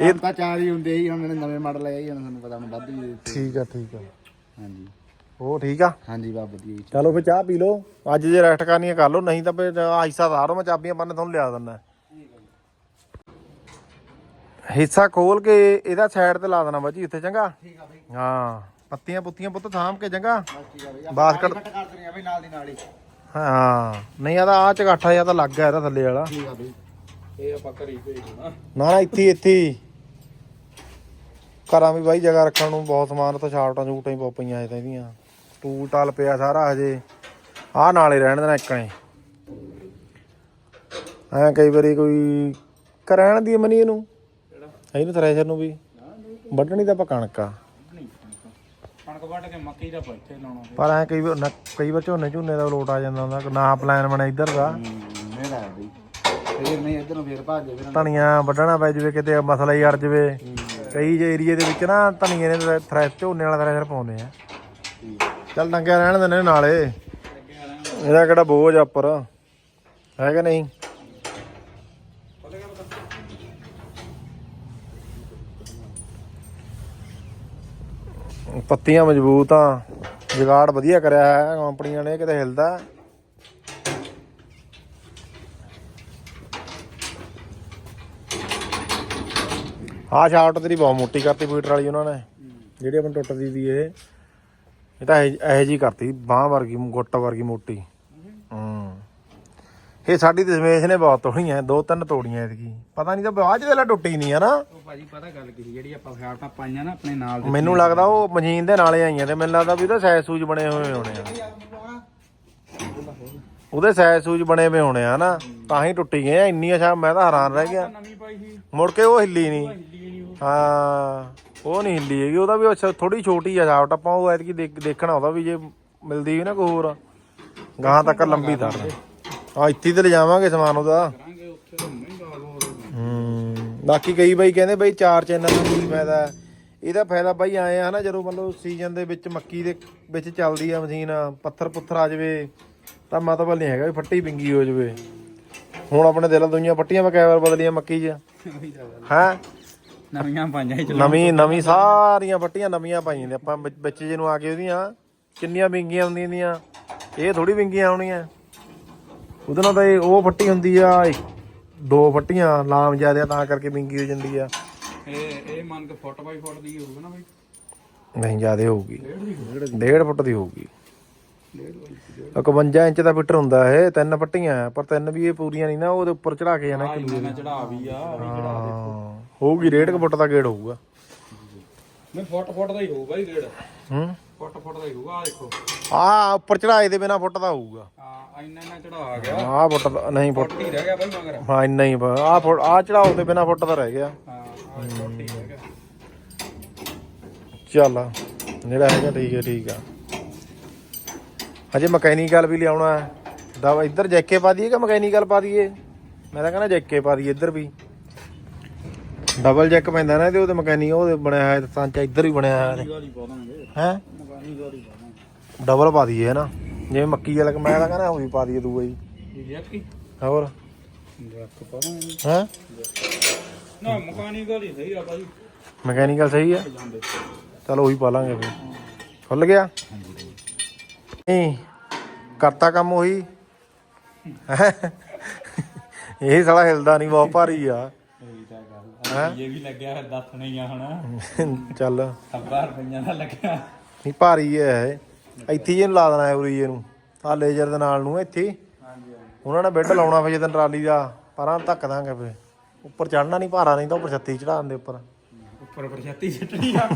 ਇਹ ਤਾਂ ਚਾਰ ਹੀ ਹੁੰਦੇ ਹੀ ਹੁਣ ਨਵੇਂ ਮਾਡਲ ਆਏ ਜੀ ਹੁਣ ਤੁਹਾਨੂੰ ਪਤਾ ਹੁਣ ਵੱਧ ਵੀ ਦਿੱਤੇ। ਠੀਕ ਆ ਠੀਕ ਆ। ਹਾਂਜੀ। ਉਹ ਠੀਕ ਆ? ਹਾਂਜੀ ਵਧੀਆ ਜੀ। ਚਲੋ ਫਿਰ ਚਾਹ ਪੀ ਲਓ। ਅੱਜ ਜੇ ਰੈਸਟ ਕਰਨੀ ਹੈ ਕਰ ਲਓ ਨਹੀਂ ਤਾਂ ਫਿਰ ਹਿੱਸਾ ਧਾਰੋ ਮੈਂ ਚਾਬੀਆਂ ਬੰਨ ਤੁਹਾਨੂੰ ਲਿਆ ਦਿੰਦਾ। ਹਿੱਸਾ ਖੋਲ ਕੇ ਇਹਦਾ ਸਾਈਡ ਤੇ ਲਾ ਦੇਣਾ ਬਾਜੀ ਇੱਥੇ ਚੰਗਾ? ਠੀਕ ਆ ਬਈ। ਹਾਂ ਪੱਤੀਆਂ ਪੁੱਤੀਆਂ ਪੁੱਤ ਥਾਮ ਕੇ ਚੰਗਾ? ਬਾਸਕਟ ਕਰ ਦਿੰਦੇ ਆ ਬਈ ਨਾਲ ਦੀ ਨਾਲ ਹੀ। ਹਾਂ ਨਹੀਂ ਆਦਾ ਆ ਚਗਾਠਾ ਜਾਂ ਤਾਂ ਲੱਗ ਗਿਆ ਇਹਦਾ ਥੱਲੇ ਵਾਲਾ। ਠੀਕ ਆ ਬਈ। ਇਹ ਆਪਾਂ ਘਰੀ ਨਾ ਇੱਥੇ ਇੱਥੇ। ਘਰਾਂ ਵੀ ਬਾਈ ਜਗ੍ਹਾ ਰੱਖਣ ਨੂੰ ਬਹੁਤ ਸਮਾਨ ਤਾਂ ਛਾਪਟਾਂ ਛੂਟਾਂ ਹੀ ਬਹੁਤ ਪਈਆਂ ਐ ਤਾਂ ਇਹਦੀਆਂ। ਟੂਲ ਟਾਲ ਪਿਆ ਸਾਰਾ ਹਜੇ। ਆਹ ਨਾਲੇ ਰਹਿਣ ਦੇਣਾ ਇੱਕਣੇ ਐ ਕਈ ਵਾਰੀ ਕੋਈ ਕਰੈਣ ਦੀ ਮਨੀ ਇਹਨੂੰ। ਇਹਨੂੰ ਥ੍ਰੈਸ਼ਰ ਨੂੰ ਵੀ। ਵੱਢਣੀ ਤਾਂ ਆਪਾਂ ਕਣਕ ਆ। ਕਣਕ ਵੱਢ ਕੇ ਮੱਕੀ ਦਾ ਪੱਠੇ ਲਾਉਣਾ। ਪਰ ਐ ਕਈ ਵਾਰ ਨਾ- ਕਈ ਵਾਰ ਝੋਨੇ ਝੋਨੇ ਦਾ ਲੋਟ ਆ ਜਾਂਦਾ ਹੁੰਦਾ। ਨਾ ਪਲਾਨ ਬਣੇ ਇੱਧਰ ਦਾ। ਮੇਰਾ ਹੈ ਬਈ। ਫੇਰ ਨਹੀਂ ਇੱਧਰ ਨੂੰ ਫੇਰ ਭੱਜ ਫਿਰ ਧਨੀਆ ਵੱਢਣਾ ਪੈ ਜਵੇ ਕਿਤੇ ਮਸਲਾ ਹੀ ਅੜ ਜਵੇ। ਕਈ ਜੇ ਏਰੀਏ ਦੇ ਵਿੱਚ ਨਾ ਧਨੀਏ ਨੇ ਥ੍ਰੈਸ਼ ਝੋਨੇ ਵਾਲਾ ਥ੍ਰੈਸ਼ਰ ਪਾਉਂਦੇ ਆ। ਚੱਲ ਡੰਗਿਆ ਰਹਿਣ ਦਿੰਦੇ ਨੇ ਨਾਲੇ। ਇਹਦਾ ਕਿਹੜਾ ਬੋਝ ਆ ਉੱਪਰ। ਹੈ ਕਿ ਨਹੀਂ? ਪੱਤੀਆਂ ਮਜ਼ਬੂਤ ਆ। ਜਗਾੜ ਵਧੀਆ ਕਰਿਆ ਹੈ, ਕੰਪਨੀਆਂ ਨੇ ਕਿਤੇ ਹਿਲਦਾ। ਆਹ ਸ਼ਾਰਟ ਤੇਰੀ ਬਹੁਤ ਮੋਟੀ ਕਰਤੀ ਫੀਟਰ ਵਾਲੀ ਉਹਨਾਂ ਨੇ। ਜਿਹੜੀ ਆਪਣੀ ਟੁੱਟਦੀ ਦੀ ਇਹ। ਇਹ ਤਾਂ ਇਹ ਇਹੋ ਜੀ ਕਰਤੀ, ਬਾਹ ਵਰਗੀ, ਗੁੱਟ ਵਰਗੀ ਮੋਟੀ। ਇਹ ਸਾਡੀ ਦਸ਼ਮੇਸ਼ ਨੇ ਬਹੁਤ ਤੋੜੀਆਂ ਦੋ ਤਿੰਨ ਤੋੜੀਆਂ ਇਹਦੀ ਪਤਾ ਨਹੀਂ ਤਾਂ ਬਾਅਦ ਚ ਵੇਲਾ ਟੁੱਟੀ ਨਹੀਂ ਆ ਨਾ। ਉਹ ਭਾਜੀ ਪਤਾ ਗੱਲ ਕੀ ਸੀ, ਜਿਹੜੀ ਆਪਾਂ ਫਿਆਟਾਂ ਪਾਈਆਂ ਨਾ ਆਪਣੇ ਨਾਲ ਦੇ ਮੈਨੂੰ ਲੱਗਦਾ ਉਹ ਮਸ਼ੀਨ ਦੇ ਨਾਲੇ ਆਈਆਂ ਤੇ ਮੈਨੂੰ ਲੱਗਦਾ ਵੀ ਉਹਦੇ ਸਾਈਜ਼ ਸੂਜ ਬਣੇ ਹੋਏ ਹੋਣੇ ਆ। ਉਹਦੇ ਸਾਈਜ਼ ਸੂਜ ਬਣੇ ਹੋਏ ਹੋਣੇ ਆ ਨਾ ਤਾਂ ਹੀ ਟੁੱਟੀ ਗਏ ਆ ਇੰਨੀ ਅੱਛਾ ਮੈਂ ਤਾਂ ਹੈਰਾਨ ਰਹਿ ਗਿਆ। ਨਵੀਂ ਪਾਈ ਸੀ। ਮੁੜ ਕੇ ਉਹ ਹਿੱਲੀ ਨਹੀਂ। ਹਿੱਲੀ ਨਹੀਂ ਉਹ। ਹਾਂ ਉਹ ਨਹੀਂ ਹਿੱਲੀ ਹੈਗੀ ਉਹਦਾ ਵੀ ਥੋੜੀ ਛੋਟੀ ਆ ਸਾਫਟ ਆਪਾਂ ਉਹ ਐਤਕੀ ਦੇਖ- ਦੇਖਣਾ ਉਹਦਾ ਵੀ ਜੇ ਮਿਲਦੀ ਵੀ ਨਾ ਕੋਈ ਹੋਰ। ਗਾਂ ਤੱਕ ਲੰਬੀ ਤਰ ਆ ਇੱਥੇ ਤੇ ਲਿਜਾਵਾਂਗੇ ਸਮਾਨ ਉਹਦਾ। ਕਰਾਂਗੇ ਉੱਥੇ ਤਾਂ ਮਹਿੰਗਾ ਹੋਰ ਹੂੰ ਬਾਕੀ ਕਈ ਬਾਈ ਕਹਿੰਦੇ ਬਾਈ ਚਾਰ ਚੈਨਲ ਦਾ ਕੀ ਫਾਇਦਾ ਹੈ? ਇਹਦਾ ਫਾਇਦਾ ਬਾਈ ਆਏ ਆ ਨਾ ਜਦੋਂ ਮਤਲਬ ਸੀਜ਼ਨ ਦੇ ਵਿੱਚ ਮੱਕੀ ਦੇ ਵਿੱਚ ਚੱਲਦੀ ਆ ਮਸ਼ੀਨ ਪੱਥਰ ਪੁੱਥਰ ਆ ਜਾਵੇ ਤਾਂ ਮਤਲਬ ਨਹੀਂ ਹੈਗਾ ਵੀ ਫੱਟੀ ਪਿੰਗੀ ਹੋ ਜਾਵੇ। ਹੁਣ ਆਪਣੇ ਦਿਲ ਦੁਨੀਆਂ ਪੱਟੀਆਂ ਮੈਂ ਕਈ ਵਾਰ ਬਦਲੀਆਂ ਮੱਕੀ 'ਚ। ਹੈ? ਨਵੀਆਂ ਪਾਈਆਂ ਸੀ ਨਵੀਂ ਨਵੀਂ ਸਾਰੀਆਂ ਪੱਟੀਆਂ ਨਵੀਆਂ ਪਾਈਆਂ ਨੇ। ਆਪਾਂ ਵਿੱਚ- ਵਿੱਚ ਜੇ ਨੂੰ ਆ ਕੇ ਉਹਦੀਆਂ ਕਿੰਨੀਆਂ ਵਿੰਗੀਆਂ ਹੁੰਦੀਆਂ ਦੀਆਂ ਇਹ ਥੋੜੀ ਵਿੰਗੀਆਂ ਆਉਣੀਆਂ। ਉਹਦੇ ਨਾਲ ਤਾਂ ਇਹ ਉਹ ਫੱਟੀ ਹੁੰਦੀ ਆ ਇੱਕ- ਦੋ ਫੱਟੀਆਂ ਲਾਮ ਜ਼ਿਆਦਾ ਤਾਂ ਕਰਕੇ ਵਿੰਗੀ ਹੋ ਜਾਂਦੀ ਆ। ਇਹ ਇਹ ਮੰਨ ਕੇ ਫੁੱਟ ਬਾਈ ਫੁੱਟ ਦੀ ਹੋਊਗਾ ਨਾ ਬਾਈ। ਨਹੀਂ ਜ਼ਿਆਦਾ ਹੋਊਗੀ। ਡੇਢ ਫੁੱਟ ਦੀ ਹੋਊਗੀ। 51 ਇੰਚ ਦਾ ਫਿੱਟਰ ਹੁੰਦਾ ਇਹ ਤਿੰਨ ਪੱਟੀਆਂ ਆ, ਪਰ ਤਿੰਨ ਵੀ ਇਹ ਪੂਰੀਆਂ ਨਹੀਂ ਨਾ ਉਹਦੇ ਉੱਪਰ ਚੜਾ ਕੇ ਜਾਣਾ ਆ ਇੰਨਾ ਚੜਾ ਵੀ ਆ ਵੀ ਚੜਾ ਹਾਂ ਹੋਊਗੀ ਡੇਢ ਕੁ ਫੁੱਟ ਦਾ ਗੇੜ ਹੋਊਗਾ। ਮੈਂ ਫੁੱਟ ਫੁੱਟ ਦਾ ਹੀ ਹੋਊਗਾ ਹੀ ਗੇੜ। ਹੂੰ। ਫੁੱਟ ਫੁੱਟ ਦਾ ਹੀ ਹੋਊਗਾ ਆ ਦੇਖੋ। ਆ ਉੱਪਰ ਚੜਾਏ ਦੇ ਬਿਨਾ ਫੁੱਟ ਦਾ ਹੋਊਗਾ। ਆ ਇੰਨਾ ਇੰਨਾ ਚੜਾ ਆ ਗਿਆ। ਆ ਫੁੱਟ ਦਾ ਨਹੀਂ ਫੁੱਟ। ਹੀ ਰਹਿ ਗਿਆ ਬਾਈ ਮਗਰ। ਹਾਂ ਇੰਨਾ ਹੀ ਆ ਫੁੱਟ ਆ ਤੇ ਬਿਨਾ ਫੁੱਟ ਦਾ ਰਹਿ ਗਿਆ। ਹਾਂ ਆ ਫੁੱਟ ਹੀ ਰਹਿ ਗਿਆ। ਚੱਲ ਜਿਹੜਾ ਹੈਗਾ ਠੀਕ ਹੈ ਠੀਕ ਆ। ਅਜੇ ਮਕੈਨੀਕਲ ਵੀ ਲਿਆਉਣਾ ਹੈ। ਦਵਾ ਇੱਧਰ ਜੈਕੇ ਪਾ ਦਈਏ ਕਿ ਮਕੈਨੀਕਲ ਪਾ ਦਈਏ? ਮੈਂ ਤਾਂ ਕਹਿੰਦਾ ਜੈਕੇ ਪਾ ਦਈਏ ਇੱਧਰ ਵੀ। ਡਬਲ ਜੈਕ ਪੈਂਦਾ ਨਾ ਇਹਦੇ ਉਹਦੇ ਮਕੈਨੀ ਉਹਦੇ ਬਣਿਆ ਹੋਇਆ ਸਾਂਚਾ ਇੱਧਰ ਵੀ ਬਣਿਆ ਹੋਇਆ ਹੈ? ਡਬਲ ਪਾ ਦਈਏ ਹੈ ਨਾ? ਜਿਵੇਂ ਮੱਕੀ ਵਾਲਾ ਮੈਂ ਤਾਂ ਕਹਿੰਦਾ ਉਹ ਵੀ ਪਾ ਦਈਏ ਦੂਆ ਜੀ। ਜੱਕੀ ਹੋਰ? ਜੱਕ ਹੈ? ਨਾ ਮਕਾਨੀ ਗਾਲੀ ਸਹੀ ਆ ਭਾਈ। ਮਕੈਨੀਕਲ ਸਹੀ ਹੈ ਜਾਂਦੇ। ਚਲ ਉਹੀ ਪਾ ਲਾਂਗੇ ਫਿਰ। ਖੁੱਲ ਗਿਆ? ਨਹੀਂ ਕਰਤਾ ਕੰਮ ਉਹੀ। ਹੈਂ? ਇਹ ਸਾਲਾ ਹਿਲਦਾ ਨਹੀਂ ਬਹੁਤ ਭਾਰੀ ਆ। ਇਹ ਵੀ ਲੱਗਿਆ ਫਿਰ ਦੱਸ ਨਹੀਂ ਆ ਹੁਣ। ਚੱਲ। 70 ਰੁਪਈਆਂ ਦਾ ਲੱਗਿਆ। ਨਹੀਂ ਭਾਰੀ ਹੈ ਇੱਥੇ ਹੀ ਇਹਨੂੰ ਲਾ ਦੇਣਾ ਹੈ ਉਰੀ ਇਹਨੂੰ। ਆ ਲੇਜ਼ਰ ਦੇ ਨਾਲ ਨੂੰ ਇੱਥੇ ਹੀ। ਹਾਂਜੀ ਉਹਨਾਂ ਨੇ ਬੈੱਡ ਲਾਉਣਾ ਫਿਰ ਜਦੋਂ ਟਰਾਲੀ ਦਾ ਪਰਾਂ ਧੱਕ ਦਾਂਗੇ ਫਿਰ। ਉੱਪਰ ਚੜਨਾ ਨਹੀਂ ਭਾਰਾ ਨਹੀਂ ਤਾਂ ਉੱਪਰ ਛੱਤੀ ਚੜਾਉਣ ਦੇ ਉੱਪਰ। ਉੱਪਰ ਪ੍ਰਸ਼ਾਤੀ ਸਿੱਟਣੀ ਆ।